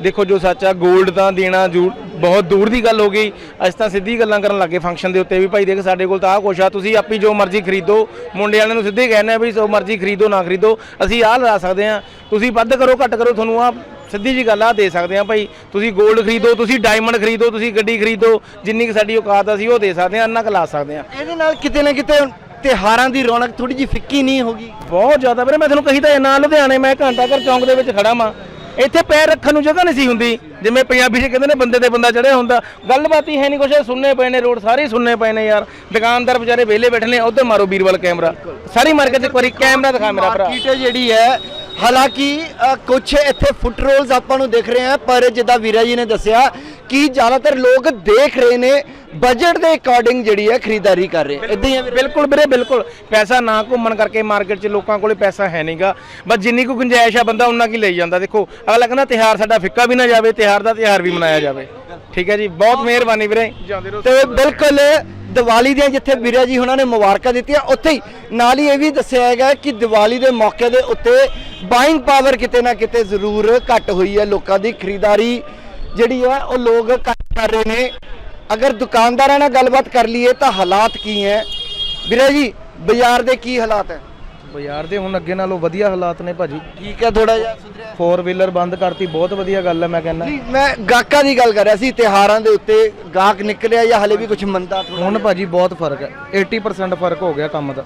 ਦੇਖੋ ਜੋ ਸੱਚ ਆ 골ਡ ਤਾਂ ਦੇਣਾ ਜ਼ਰੂਰ ਬਹੁਤ ਦੂਰ ਦੀ ਗੱਲ ਹੋ ਗਈ। ਅਸੀਂ ਤਾਂ ਸਿੱਧੀ ਗੱਲਾਂ ਕਰਨ ਲੱਗੇ ਫੰਕਸ਼ਨ ਦੇ ਉੱਤੇ ਵੀ ਭਾਈ ਦੇਖ ਸਾਡੇ ਕੋਲ ਤਾਂ ਆਹ ਕੁਛ ਆ ਤੁਸੀਂ ਆਪੀ ਜੋ ਮਰਜ਼ੀ ਖਰੀਦੋ। ਮੁੰਡੇ ਵਾਲਿਆਂ ਨੂੰ ਸਿੱਧੇ ਕਹਿੰਦੇ ਆ ਵੀ ਜੋ ਮਰਜ਼ੀ ਖਰੀਦੋ ਨਾ ਖਰੀਦੋ। ਅਸੀਂ ਆਹ ਲਾ ਸਕਦੇ ਆ ਤੁਸੀਂ ਵੱਧ ਕਰੋ ਘੱਟ ਕਰੋ ਤੁਹਾਨੂੰ ਆ ਸਿੱਧੀ ਜੀ ਗੱਲ ਆ ਦੇ ਸਕਦੇ ਆ ਭਾਈ। ਤੁਸੀਂ 골ਡ ਖਰੀਦੋ ਤੁਸੀਂ ਡਾਇਮੰਡ ਖਰੀਦੋ ਤੁਸੀਂ ਗੱਡੀ ਖਰੀਦੋ ਜਿੰਨੀ ਕੁ ਸਾਡੀ ਔਕਾਤ ਆ ਅਸੀਂ ਉਹ ਦੇ ਸਕਦੇ ਆ ਇੰਨਾ ਕੁ ਲਾ ਸਕਦੇ ਆ ਇਹਦੇ ਨਾਲ ਕਿਤੇ ਨਾ ਕਿਤੇ ਤਿਹਾਰਾਂ ਦੀ ਰੌਣਕ ਥੋੜੀ ਜਿਹੀ ਫਿੱਕੀ ਨਹੀਂ ਹੋਗੀ ਬਹੁਤ ਜ਼ਿਆਦਾ ਵੀਰੇ ਮੈਂ ਤੁਹਾਨੂੰ ਕਹੀ ਤਾਂ ਨਾ ਲੁਧਿਆਣੇ ਮੈਂ ਘੰਟਾ ਘਰ ਚੌਂਕ ਦੇ ਵਿੱਚ ਖੜਾ ਮਾਂ ਇੱਥੇ ਪੈਰ ਰੱਖਣ ਨੂੰ ਜਗ੍ਹਾ ਨਹੀਂ ਸੀ ਹੁੰਦੀ। ਜਿਵੇਂ ਪੰਜਾਬੀ 'ਚ ਕਹਿੰਦੇ ਨੇ, ਬੰਦੇ ਤੇ ਬੰਦਾ ਚੜਿਆ ਹੁੰਦਾ। ਗੱਲਬਾਤ ਹੀ ਹੈ ਨਹੀਂ ਕੁਛ, ਸੁਣਨੇ ਪਏ ਨੇ, ਰੋਡ ਸਾਰੇ ਸੁਣਨੇ ਪਏ ਨੇ ਯਾਰ। ਦੁਕਾਨਦਾਰ ਵਿਚਾਰੇ ਵਿਹਲੇ ਬੈਠੇ ਨੇ, ਉਧਰ ਮਾਰੋ ਵੀਰਵਾਲ ਕੈਮਰਾ। ਸਾਰੀ ਮਾਰਕੀਟ 'ਚ ਇੱਕ ਵਾਰੀ ਕੈਮਰਾ ਦਿਖਾ ਮੇਰਾ ਭਰਾ। ਮਾਰਕੀਟ ਜਿਹੜੀ ਹੈ, ਹਾਲਾਂਕਿ ਕੁਝ ਇੱਥੇ ਫੁੱਟ ਰੋਲਸ ਆਪਾਂ ਨੂੰ ਦਿਖ ਰਹੇ ਆ, ਪਰ ਜਿੱਦਾਂ ਵੀਰਾ ਜੀ ਨੇ ਦੱਸਿਆ ਕੀ ਜ਼ਿਆਦਾਤਰ ਲੋਕ ਦੇਖ ਰਹੇ ਨੇ ਬਜਟ ਦੇ ਅਕੋਰਡਿੰਗ ਜਿਹੜੀ ਹੈ ਖਰੀਦਦਾਰੀ ਕਰ ਰਹੇ। ਇਦਾਂ ਹੀ? ਬਿਲਕੁਲ ਵੀਰੇ ਬਿਲਕੁਲ। ਪੈਸਾ ਨਾ ਘੁੰਮਣ ਕਰਕੇ ਮਾਰਕੀਟ 'ਚ ਲੋਕਾਂ ਕੋਲੇ ਪੈਸਾ ਹੈ ਨਹੀਂਗਾ ਬਸ ਜਿੰਨੀ ਕੁ ਗੁੰਜਾਇਸ਼ ਆ ਬੰਦਾ ਉਹਨਾਂ ਕੀ ਲਈ ਜਾਂਦਾ। ਦੇਖੋ ਅਗਲਾ ਕਹਿੰਦਾ ਤਿਹਾਰ ਸਾਡਾ ਫਿੱਕਾ ਵੀ ਨਾ ਜਾਵੇ ਤਿਹਾਰ ਦਾ ਤਿਹਾਰ ਵੀ ਮਨਾਇਆ ਜਾਵੇ। ਠੀਕ ਹੈ ਜੀ ਬਹੁਤ ਮਿਹਰਬਾਨੀ ਵੀਰੇ। ਤੇ ਬਿਲਕੁਲ ਦੀਵਾਲੀ ਦੀਆਂ ਜਿੱਥੇ ਵੀਰਾ ਜੀ ਉਹਨਾਂ ਨੇ ਮੁਬਾਰਕਾਂ ਦਿੱਤੀਆਂ ਉੱਥੇ ਹੀ ਨਾਲ ਹੀ ਇਹ ਵੀ ਦੱਸਿਆ ਹੈਗਾ ਕਿ ਦੀਵਾਲੀ ਦੇ ਮੌਕੇ ਦੇ ਉੱਤੇ ਬਾਇੰਗ ਪਾਵਰ ਕਿਤੇ ਨਾ ਕਿਤੇ ਜ਼ਰੂਰ ਘਟ ਹੋਈ ਹੈ ਲੋਕਾਂ ਦੀ ਖਰੀਦਦਾਰੀ। ਜਿਹੜੀ ਹੈ ਉਹ ਲੋਕ ਕਰ ਰਹੇ ਨੇ। ਅਗਰ ਦੁਕਾਨਦਾਰਾਂ ਨਾਲ ਗੱਲਬਾਤ ਕਰ ਲਈਏ ਤਾਂ ਹਾਲਾਤ ਕੀ ਹੈ? ਵੀਰਾ ਜੀ ਬਾਜ਼ਾਰ ਦੇ ਕੀ ਹਾਲਾਤ ਹੈ? ਬਾਜ਼ਾਰ ਦੇ ਹੁਣ ਅੱਗੇ ਨਾਲੋਂ ਵਧੀਆ ਹਾਲਾਤ ਨੇ ਭਾਜੀ। ਠੀਕ ਹੈ ਥੋੜਾ ਜਿਹਾ ਸੁਧਰਿਆ। 4 ਵੀਲਰ ਬੰਦ ਕਰਤੀ ਬਹੁਤ ਵਧੀਆ ਗੱਲ ਹੈ ਮੈਂ ਕਹਿੰਦਾ। ਨਹੀਂ ਮੈਂ ਗਾਹਕਾਂ ਦੀ ਗੱਲ ਕਰ ਰਿਹਾ ਸੀ ਤਿਹਾਰਾਂ ਦੇ ਉੱਤੇ ਗਾਹਕ ਨਿਕਲਿਆ ਜਾਂ ਹਲੇ ਵੀ ਕੁਝ ਮੰਦਾ ਥੋੜਾ ਹੁਣ ਭਾਜੀ ਬਹੁਤ ਫ਼ਰਕ ਹੈ 80% ਫ਼ਰਕ ਹੋ ਗਿਆ ਕੰਮ ਦਾ।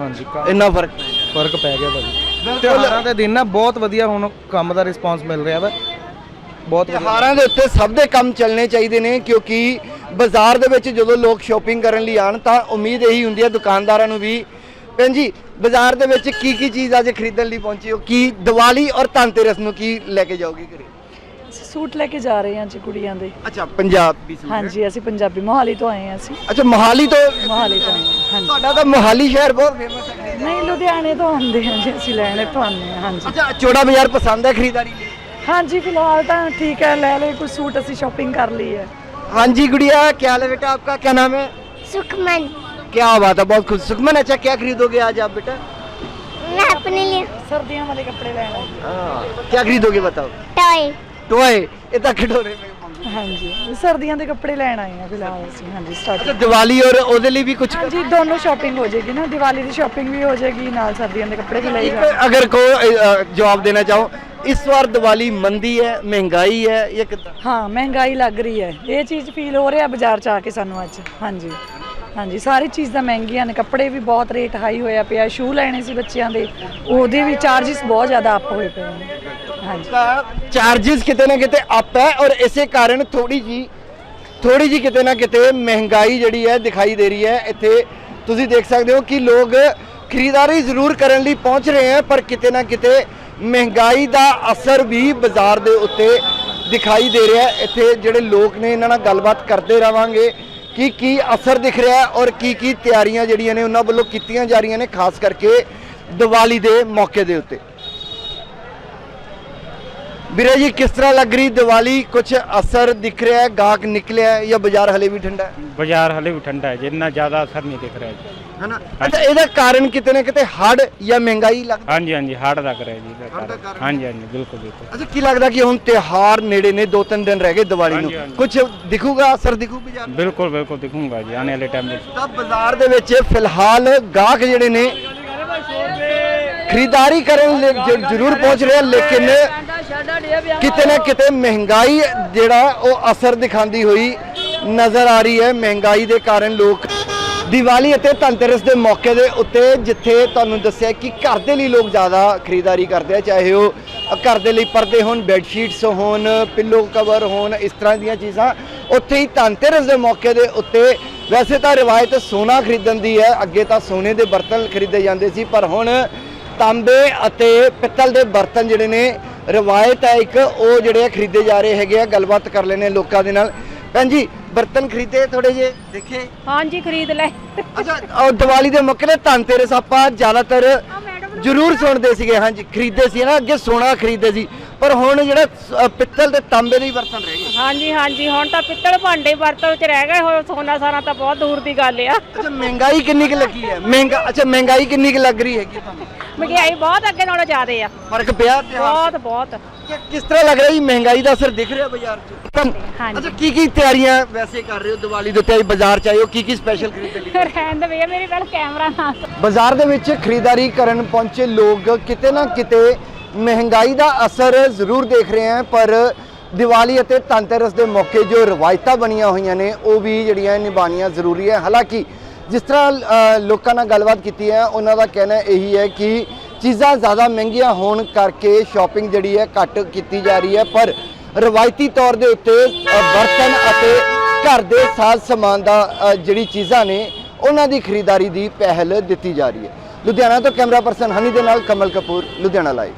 ਹਾਂਜੀ ਇੰਨਾ ਫ਼ਰਕ ਫ਼ਰਕ ਪੈ ਗਿਆ ਭਾਜੀ। ਤਿਉਹਾਰਾਂ ਦੇ ਦਿਨ ਨਾ ਬਹੁਤ ਵਧੀਆ ਹੁਣ ਕੰਮ ਦਾ ਰਿਸਪਾਂਸ ਮਿਲ ਰਿਹਾ ਵਾ। ਬਹੁਤ ਤਿਉਹਾਰਾਂ ਦੇ ਉੱਤੇ ਸਭ ਦੇ ਕੰਮ ਚੱਲਣੇ ਚਾਹੀਦੇ ਨੇ ਕਿਉਂਕਿ ਬਾਜ਼ਾਰ ਦੇ ਵਿੱਚ ਜਦੋਂ ਲੋਕ ਸ਼ਾਪਿੰਗ ਕਰਨ ਲਈ ਆਣ ਤਾਂ ਉਮੀਦ ਇਹੀ ਹੁੰਦੀ ਹੈ ਦੁਕਾਨਦਾਰਾਂ ਨੂੰ ਵੀ। ਭੈਣ ਜੀ ਬਾਜ਼ਾਰ ਦੇ ਵਿੱਚ ਕੀ ਕੀ ਚੀਜ਼ ਅੱਜ ਖਰੀਦਣ ਲਈ ਪਹੁੰਚੇ ਹੋ? ਕੀ ਦੀਵਾਲੀ ਔਰ ਧਨਤੇਰਸ ਨੂੰ ਕੀ ਲੈ ਕੇ ਜਾਓਗੇ ਘਰੇ? ਅਸੀਂ ਸੂਟ ਲੈ ਕੇ ਜਾ ਰਹੇ ਹਾਂ ਜੀ ਕੁੜੀਆਂ ਦੇ। ਅੱਛਾ ਪੰਜਾਬ ਸੂਟ। ਹਾਂਜੀ ਅਸੀਂ ਪੰਜਾਬੀ ਮੋਹਾਲੀ ਤੋਂ ਆਏ ਹਾਂ ਅਸੀਂ। ਅੱਛਾ ਮੋਹਾਲੀ ਤੋਂ ਮੋਹਾਲੀ ਤੋਂ ਆਏ ਹਾਂ ਹਾਂਜੀ। ਤੁਹਾਡਾ ਤਾਂ ਮੋਹਾਲੀ ਸ਼ਹਿਰ ਬਹੁਤ ਫੇਮਸ ਹੈ। ਨਹੀਂ ਲੁਧਿਆਣੇ ਤੋਂ ਆਉਂਦੇ ਹਾਂ ਜੀ ਅਸੀਂ ਲੈਣ ਆਉਂਦੇ ਹਾਂ ਹਾਂਜੀ। ਅੱਛਾ ਚੋੜਾ ਬਾਜ਼ਾਰ ਪਸੰਦ ਹੈ ਖਰੀਦਦਾਰੀ ਲਈ? ਹਾਂਜੀ ਫਿਲਹਾਲ ਤਾਂ ਠੀਕ ਹੈ ਲੈ ਲੈ ਕੁਝ ਸੂਟ ਅਸੀਂ ਸ਼ਾਪਿੰਗ ਕਰ ਲਈ ਹੈ ਹਾਂਜੀ गुड़िया क्या हाल है बेटा आपका क्या नाम है सुखमन क्या बात है बहुत खुश सुखमन अच्छा क्या खरीदोगे आज आप बेटा मैं अपने लिए ਸਰਦੀਆਂ ਵਾਲੇ ਕੱਪੜੇ ਲੈਣ ਆਏ हाँ क्या खरीदोगे बताओ टॉय टॉय इतना खिडौने में ਹਾਂਜੀ ਸਰਦੀਆਂ ਦੇ ਕੱਪੜੇ ਲੈਣ ਆਏ ਹਾਂ ਫਿਲਹਾਲ ਅਸੀਂ ਹਾਂਜੀ अच्छा ਸਟਾਰਟ दिवाली और ਉਹਦੇ ਲਈ ਵੀ ਕੁਝ ਹਾਂਜੀ ਦੋਨੋਂ ਸ਼ਾਪਿੰਗ ਹੋ ਜਾਏਗੀ ਨਾ ਦੀਵਾਲੀ ਦੀ ਸ਼ਾਪਿੰਗ ਵੀ ਹੋ ਜਾਏਗੀ ਨਾਲ ਸਰਦੀਆਂ ਦੇ ਕੱਪੜੇ ਵੀ ਲਈ ਜਾਣਗੇ अगर को अ, जवाब देना चाहो ਇਸ ਵਾਰ ਦੀਵਾਲੀ ਮੰਦੀ ਹੈ ਮਹਿੰਗਾਈ ਹੈ ਇਹ ਕਿਦਾਂ? ਹਾਂ ਮਹਿੰਗਾਈ ਲੱਗ ਰਹੀ ਹੈ। ਇਹ ਚੀਜ਼ ਫੀਲ ਹੋ ਰਿਹਾ ਬਾਜ਼ਾਰ ਚ ਆ ਕੇ ਸਾਨੂੰ ਅੱਜ। ਹਾਂਜੀ। ਹਾਂਜੀ ਸਾਰੀ ਚੀਜ਼ਾਂ ਮਹਿੰਗੀਆਂ ਨੇ। ਕੱਪੜੇ ਵੀ ਬਹੁਤ ਰੇਟ ਹਾਈ ਹੋਇਆ ਪਿਆ। ਸ਼ੂ ਲੈਣੇ ਸੀ ਬੱਚਿਆਂ ਦੇ। ਉਹਦੇ ਵੀ ਚਾਰजेस ਬਹੁਤ ਜ਼ਿਆਦਾ ਅਪ ਹੋਏ ਪਏ ਨੇ। ਹਾਂਜੀ। ਚਾਰजेस ਕਿਤੇ ਨਾ ਕਿਤੇ ਅਪ ਹੈ ਔਰ ਇਸੇ ਕਾਰਨ ਥੋੜੀ ਜੀ ਥੋੜੀ ਜੀ ਕਿਤੇ ਨਾ ਕਿਤੇ ਮਹਿੰਗਾਈ ਜਿਹੜੀ ਹੈ ਦਿਖਾਈ ਦੇ ਰਹੀ ਹੈ। ਇੱਥੇ ਤੁਸੀਂ ਦੇਖ ਸਕਦੇ ਹੋ ਕਿ ਲੋਕ ਖਰੀਦਦਾਰੀ ਜ਼ਰੂਰ ਕਰਨ ਲਈ ਪਹੁੰਚ ਰਹੇ ਹਨ ਪਰ ਕਿਤੇ ਨਾ ਕਿਤੇ ਮਹਿੰਗਾਈ ਦਾ ਅਸਰ ਵੀ ਬਾਜ਼ਾਰ ਦੇ ਉੱਤੇ ਦਿਖਾਈ ਦੇ ਰਿਹਾ ਇੱਥੇ ਜਿਹੜੇ ਲੋਕ ਨੇ, ਇਹਨਾਂ ਨਾਲ ਗੱਲਬਾਤ ਕਰਦੇ ਰਵਾਂਗੇ ਕਿ ਕੀ ਅਸਰ ਦਿਖ ਰਿਹਾ ਔਰ ਕੀ ਕੀ ਤਿਆਰੀਆਂ ਜਿਹੜੀਆਂ ਨੇ, ਉਹਨਾਂ ਵੱਲੋਂ ਕੀਤੀਆਂ ਜਾ ਰਹੀਆਂ ਨੇ, ਖਾਸ ਕਰਕੇ ਦੀਵਾਲੀ ਦੇ ਮੌਕੇ ਦੇ ਉੱਤੇ। ਵੀਰੇ ਜੀ ਕਿਸ ਤਰ੍ਹਾਂ ਲੱਗ ਰਹੀ ਦੀਵਾਲੀ? ਕੁਝ ਅਸਰ ਦਿਖ ਰਿਹਾ ਹੈ? ਗਾਹਕ ਨਿਕਲਿਆ ਹੈ ਜਾਂ ਬਾਜ਼ਾਰ ਹਲੇ ਵੀ ਠੰਡਾ ਹੈ? ਬਾਜ਼ਾਰ ਹਲੇ ਵੀ ਠੰਡਾ ਹੈ ਜਿੰਨਾ ਜ਼ਿਆਦਾ ਅਸਰ ਨਹੀਂ ਦਿਖ ਰਿਹਾ ਜੀ। ਹੈਨਾ? ਅੱਛਾ ਇਹਦਾ ਕਾਰਨ ਕਿਤੇ ਨਾ ਕਿਤੇ ਹੜ ਜਾਂ ਮਹਿੰਗਾਈ ਲੱਗਦਾ ਹਾਂਜੀ ਹਾਂਜੀ ਹਾਰਡ ਲੱਗ ਰਿਹਾ ਜੀ ਇਹਦਾ ਹੜ੍ਹ ਦਾ ਕਾਰਨ। ਕਾਰਨ। ਹਾਂਜੀ ਹਾਂਜੀ ਬਿਲਕੁਲ ਬਿਲਕੁਲ। ਅੱਛਾ ਕੀ ਲੱਗਦਾ ਕਿ ਹੁਣ ਤਿਉਹਾਰ ਨੇੜੇ ਨੇ ਦੋ ਤਿੰਨ ਦਿਨ ਰਹਿ ਗਏ ਦੀਵਾਲੀ ਨੂੰ? ਹਾਂਜੀ, ਹਾਂਜੀ। ਕੁਝ ਦਿਖੂਗਾ ਅਸਰ ਦਿਖੂ ਬਾਜ਼ਾਰ ਬਿਲਕੁਲ ਬਿਲਕੁਲ ਦਿਖੂੰਗਾ ਜੀ ਆने ਵਾਲੇ ਟਾਈਮ ਵਿੱਚ। ਤਾਂ ਬਾਜ਼ਾਰ ਦੇ ਵਿੱਚ ਫਿਲਹਾਲ ਗਾਹਕ ਜਿਹੜੇ ਨੇ ਖਰੀਦਦਾਰੀ ਕਰਨ ਲਈ ਜ- ਜ਼ਰੂਰ ਪਹੁੰਚ ਰਹੇ ਆ, ਲੇਕਿਨ ਕਿਤੇ ਨਾ ਕਿਤੇ ਮਹਿੰਗਾਈ ਜਿਹੜਾ ਉਹ ਅਸਰ ਦਿਖਾਉਂਦੀ ਹੋਈ ਨਜ਼ਰ ਆ ਰਹੀ ਹੈ। ਮਹਿੰਗਾਈ ਦੇ ਕਾਰਨ ਲੋਕ ਦੀਵਾਲੀ ਅਤੇ ਧਨਤੇਰਸ ਦੇ ਮੌਕੇ ਦੇ ਉੱਤੇ ਜਿੱਥੇ ਤੁਹਾਨੂੰ ਦੱਸਿਆ ਕਿ ਘਰ ਦੇ ਲਈ ਲੋਕ ਜ਼ਿਆਦਾ ਖਰੀਦਦਾਰੀ ਕਰਦੇ ਆ, ਚਾਹੇ ਉਹ ਘਰ ਦੇ ਲਈ ਪਰਦੇ ਹੋਣ ਬੈੱਡ ਸ਼ੀਟਸ ਹੋਣ ਪਿੱਲੋ ਕਵਰ ਹੋਣ, ਇਸ ਤਰ੍ਹਾਂ ਦੀਆਂ ਚੀਜ਼ਾਂ। ਉੱਥੇ ਹੀ ਧਨਤੇਰਸ ਦੇ ਮੌਕੇ ਦੇ ਉੱਤੇ ਵੈਸੇ ਤਾਂ ਰਿਵਾਇਤ ਸੋਨਾ ਖਰੀਦਣ ਦੀ ਹੈ। ਅੱਗੇ ਤਾਂ ਸੋਨੇ ਦੇ ਬਰਤਨ ਖਰੀਦੇ ਜਾਂਦੇ ਸੀ, ਪਰ ਹੁਣ ਤਾਂਬੇ ਅਤੇ ਪਿੱਤਲ ਦੇ ਬਰਤਨ ਜਿਹੜੇ ਨੇ ਰਿਵਾਇਤ ਹੈ ਇੱਕ ਉਹ ਜਿਹੜੇ ਆ ਖਰੀਦੇ ਜਾ ਰਹੇ ਹੈਗੇ ਆ ਗੱਲਬਾਤ ਕਰ ਲੈਣੇ ਲੋਕਾਂ ਦੇ ਨਾਲ। ਭੈਣ ਜੀ ਬਰਤਨ ਖਰੀਦੇ ਥੋੜੇ ਜੇ ਦੇਖੇ? ਹਾਂਜੀ ਖਰੀਦ ਲੈ ਅੱਛਾ ਉਹ ਦੀਵਾਲੀ ਦੇ ਮੌਕੇ ਤੇ ਧਨਤੇਰਸ ਆਪਾਂ ਜ਼ਿਆਦਾਤਰ ਜ਼ਰੂਰ ਸੁਣਦੇ ਸੀਗੇ। ਹਾਂਜੀ ਖਰੀਦੇ ਸੀ ਨਾ ਅੱਗੇ ਸੋਨਾ ਖਰੀਦੇ ਸੀ। ਪਰ ਹੁਣ ਜਿਹੜਾ ਸ- ਪਿੱਤਲ ਤੇ ਤਾਂਬੇ ਦੇ ਹੀ ਬਰਤਨ ਰਹਿ ਗਏ ਹਾਂਜੀ ਹਾਂਜੀ ਹੁਣ ਤਾਂ ਪਿੱਤਲ ਭਾਂਡੇ ਵਰਤੋਂ ਚ ਰਹਿ ਗਏ ਹੋਰ ਸੋਨਾ ਸਾਰਾ ਤਾਂ ਬਹੁਤ ਦੂਰ ਦੀ ਗੱਲ ਆ। ਅੱਛਾ ਮਹਿੰਗਾਈ ਕਿੰਨੀ ਕੁ ਲੱਗੀ ਹੈ? ਮਹਿੰਗਾ ਅੱਛਾ ਮਹਿੰਗਾਈ ਕਿੰਨੀ ਕੁ ਲੱਗ ਰਹੀ ਹੈਗੀ ਤੁਹਾਨੂੰ? ਮਹਿੰਗਾਈ ਬਹੁਤ ਅੱਗੇ ਨਾਲੋਂ ਜ਼ਿਆਦੇ ਆ। ਫ਼ਰਕ ਪਿਆ ਤਿਉਹਾਰ ਬਹੁਤ ਬਹੁਤ। ਕਿ- ਕਿਸ ਤਰ੍ਹਾਂ ਲੱਗ ਰਿਹਾ ਜੀ ਮਹਿੰਗਾਈ ਦਾ ਅਸਰ ਦਿਖ ਰਿਹਾ ਬਾਜ਼ਾਰ 'ਚ? ਹਾਂਜੀ। ਅੱਛਾ ਕੀ ਕੀ ਤਿਆਰੀਆਂ ਵੈਸੇ ਕਰ ਰਹੇ ਹੋ ਦੀਵਾਲੀ ਦੇ ਉੱਤੇ? ਅੱਜ ਬਾਜ਼ਾਰ 'ਚ ਆਏ ਹੋ ਕੀ ਕੀ ਸਪੈਸ਼ਲ ਖਰੀਦਣ ਲਈ? ਰਹਿਣ ਦੇ ਮੇਰੇ ਪਹਿਲ ਕੈਮਰਾ ਨਾ ਬਾਜ਼ਾਰ ਦੇ ਵਿੱਚ ਖਰੀਦਦਾਰੀ ਕਰਨ ਪਹੁੰਚੇ ਲੋਕ ਕਿਤੇ ਨਾ ਕਿਤੇ ਮਹਿੰਗਾਈ ਦਾ ਅਸਰ ਜ਼ਰੂਰ ਦੇਖ ਰਹੇ ਹਨ ਪਰ ਦੀਵਾਲੀ ਅਤੇ ਧਨਤੇਰਸ ਦੇ ਮੌਕੇ ਜੋ ਰਵਾਇਤਾਂ ਬਣੀਆਂ ਹੋਈਆਂ ਨੇ, ਉਹ ਵੀ ਜਿਹੜੀਆਂ ਨਿਭਾਉਣੀਆਂ ਜ਼ਰੂਰੀ ਹੈ। ਹਾਲਾਂਕਿ ਜਿਸ ਤਰ੍ਹਾਂ ਲੋਕਾਂ ਨਾਲ ਗੱਲਬਾਤ ਕੀਤੀ ਹੈ, ਉਹਨਾਂ ਦਾ ਕਹਿਣਾ ਇਹੀ ਹੈ ਕਿ ਚੀਜ਼ਾਂ ਜ਼ਿਆਦਾ ਮਹਿੰਗੀਆਂ ਹੋਣ ਕਰਕੇ ਸ਼ਾਪਿੰਗ ਜਿਹੜੀ ਹੈ ਘੱਟ ਕੀਤੀ ਜਾ ਰਹੀ ਹੈ, ਪਰ ਰਵਾਇਤੀ ਤੌਰ ਦੇ ਉੱਤੇ ਬਰਤਨ ਅਤੇ ਘਰ ਦੇ ਸਾਜ਼ ਸਮਾਨ ਦਾ ਜਿਹੜੀ ਚੀਜ਼ਾਂ ਨੇ, ਉਹਨਾਂ ਦੀ ਖਰੀਦਦਾਰੀ ਦੀ ਪਹਿਲ ਦਿੱਤੀ ਜਾ ਰਹੀ ਹੈ। ਲੁਧਿਆਣਾ ਤੋਂ ਕੈਮਰਾ ਪਰਸਨ ਹਨੀ ਦੇ ਨਾਲ ਕਮਲ ਕਪੂਰ, ਲੁਧਿਆਣਾ ਲਾਈਵ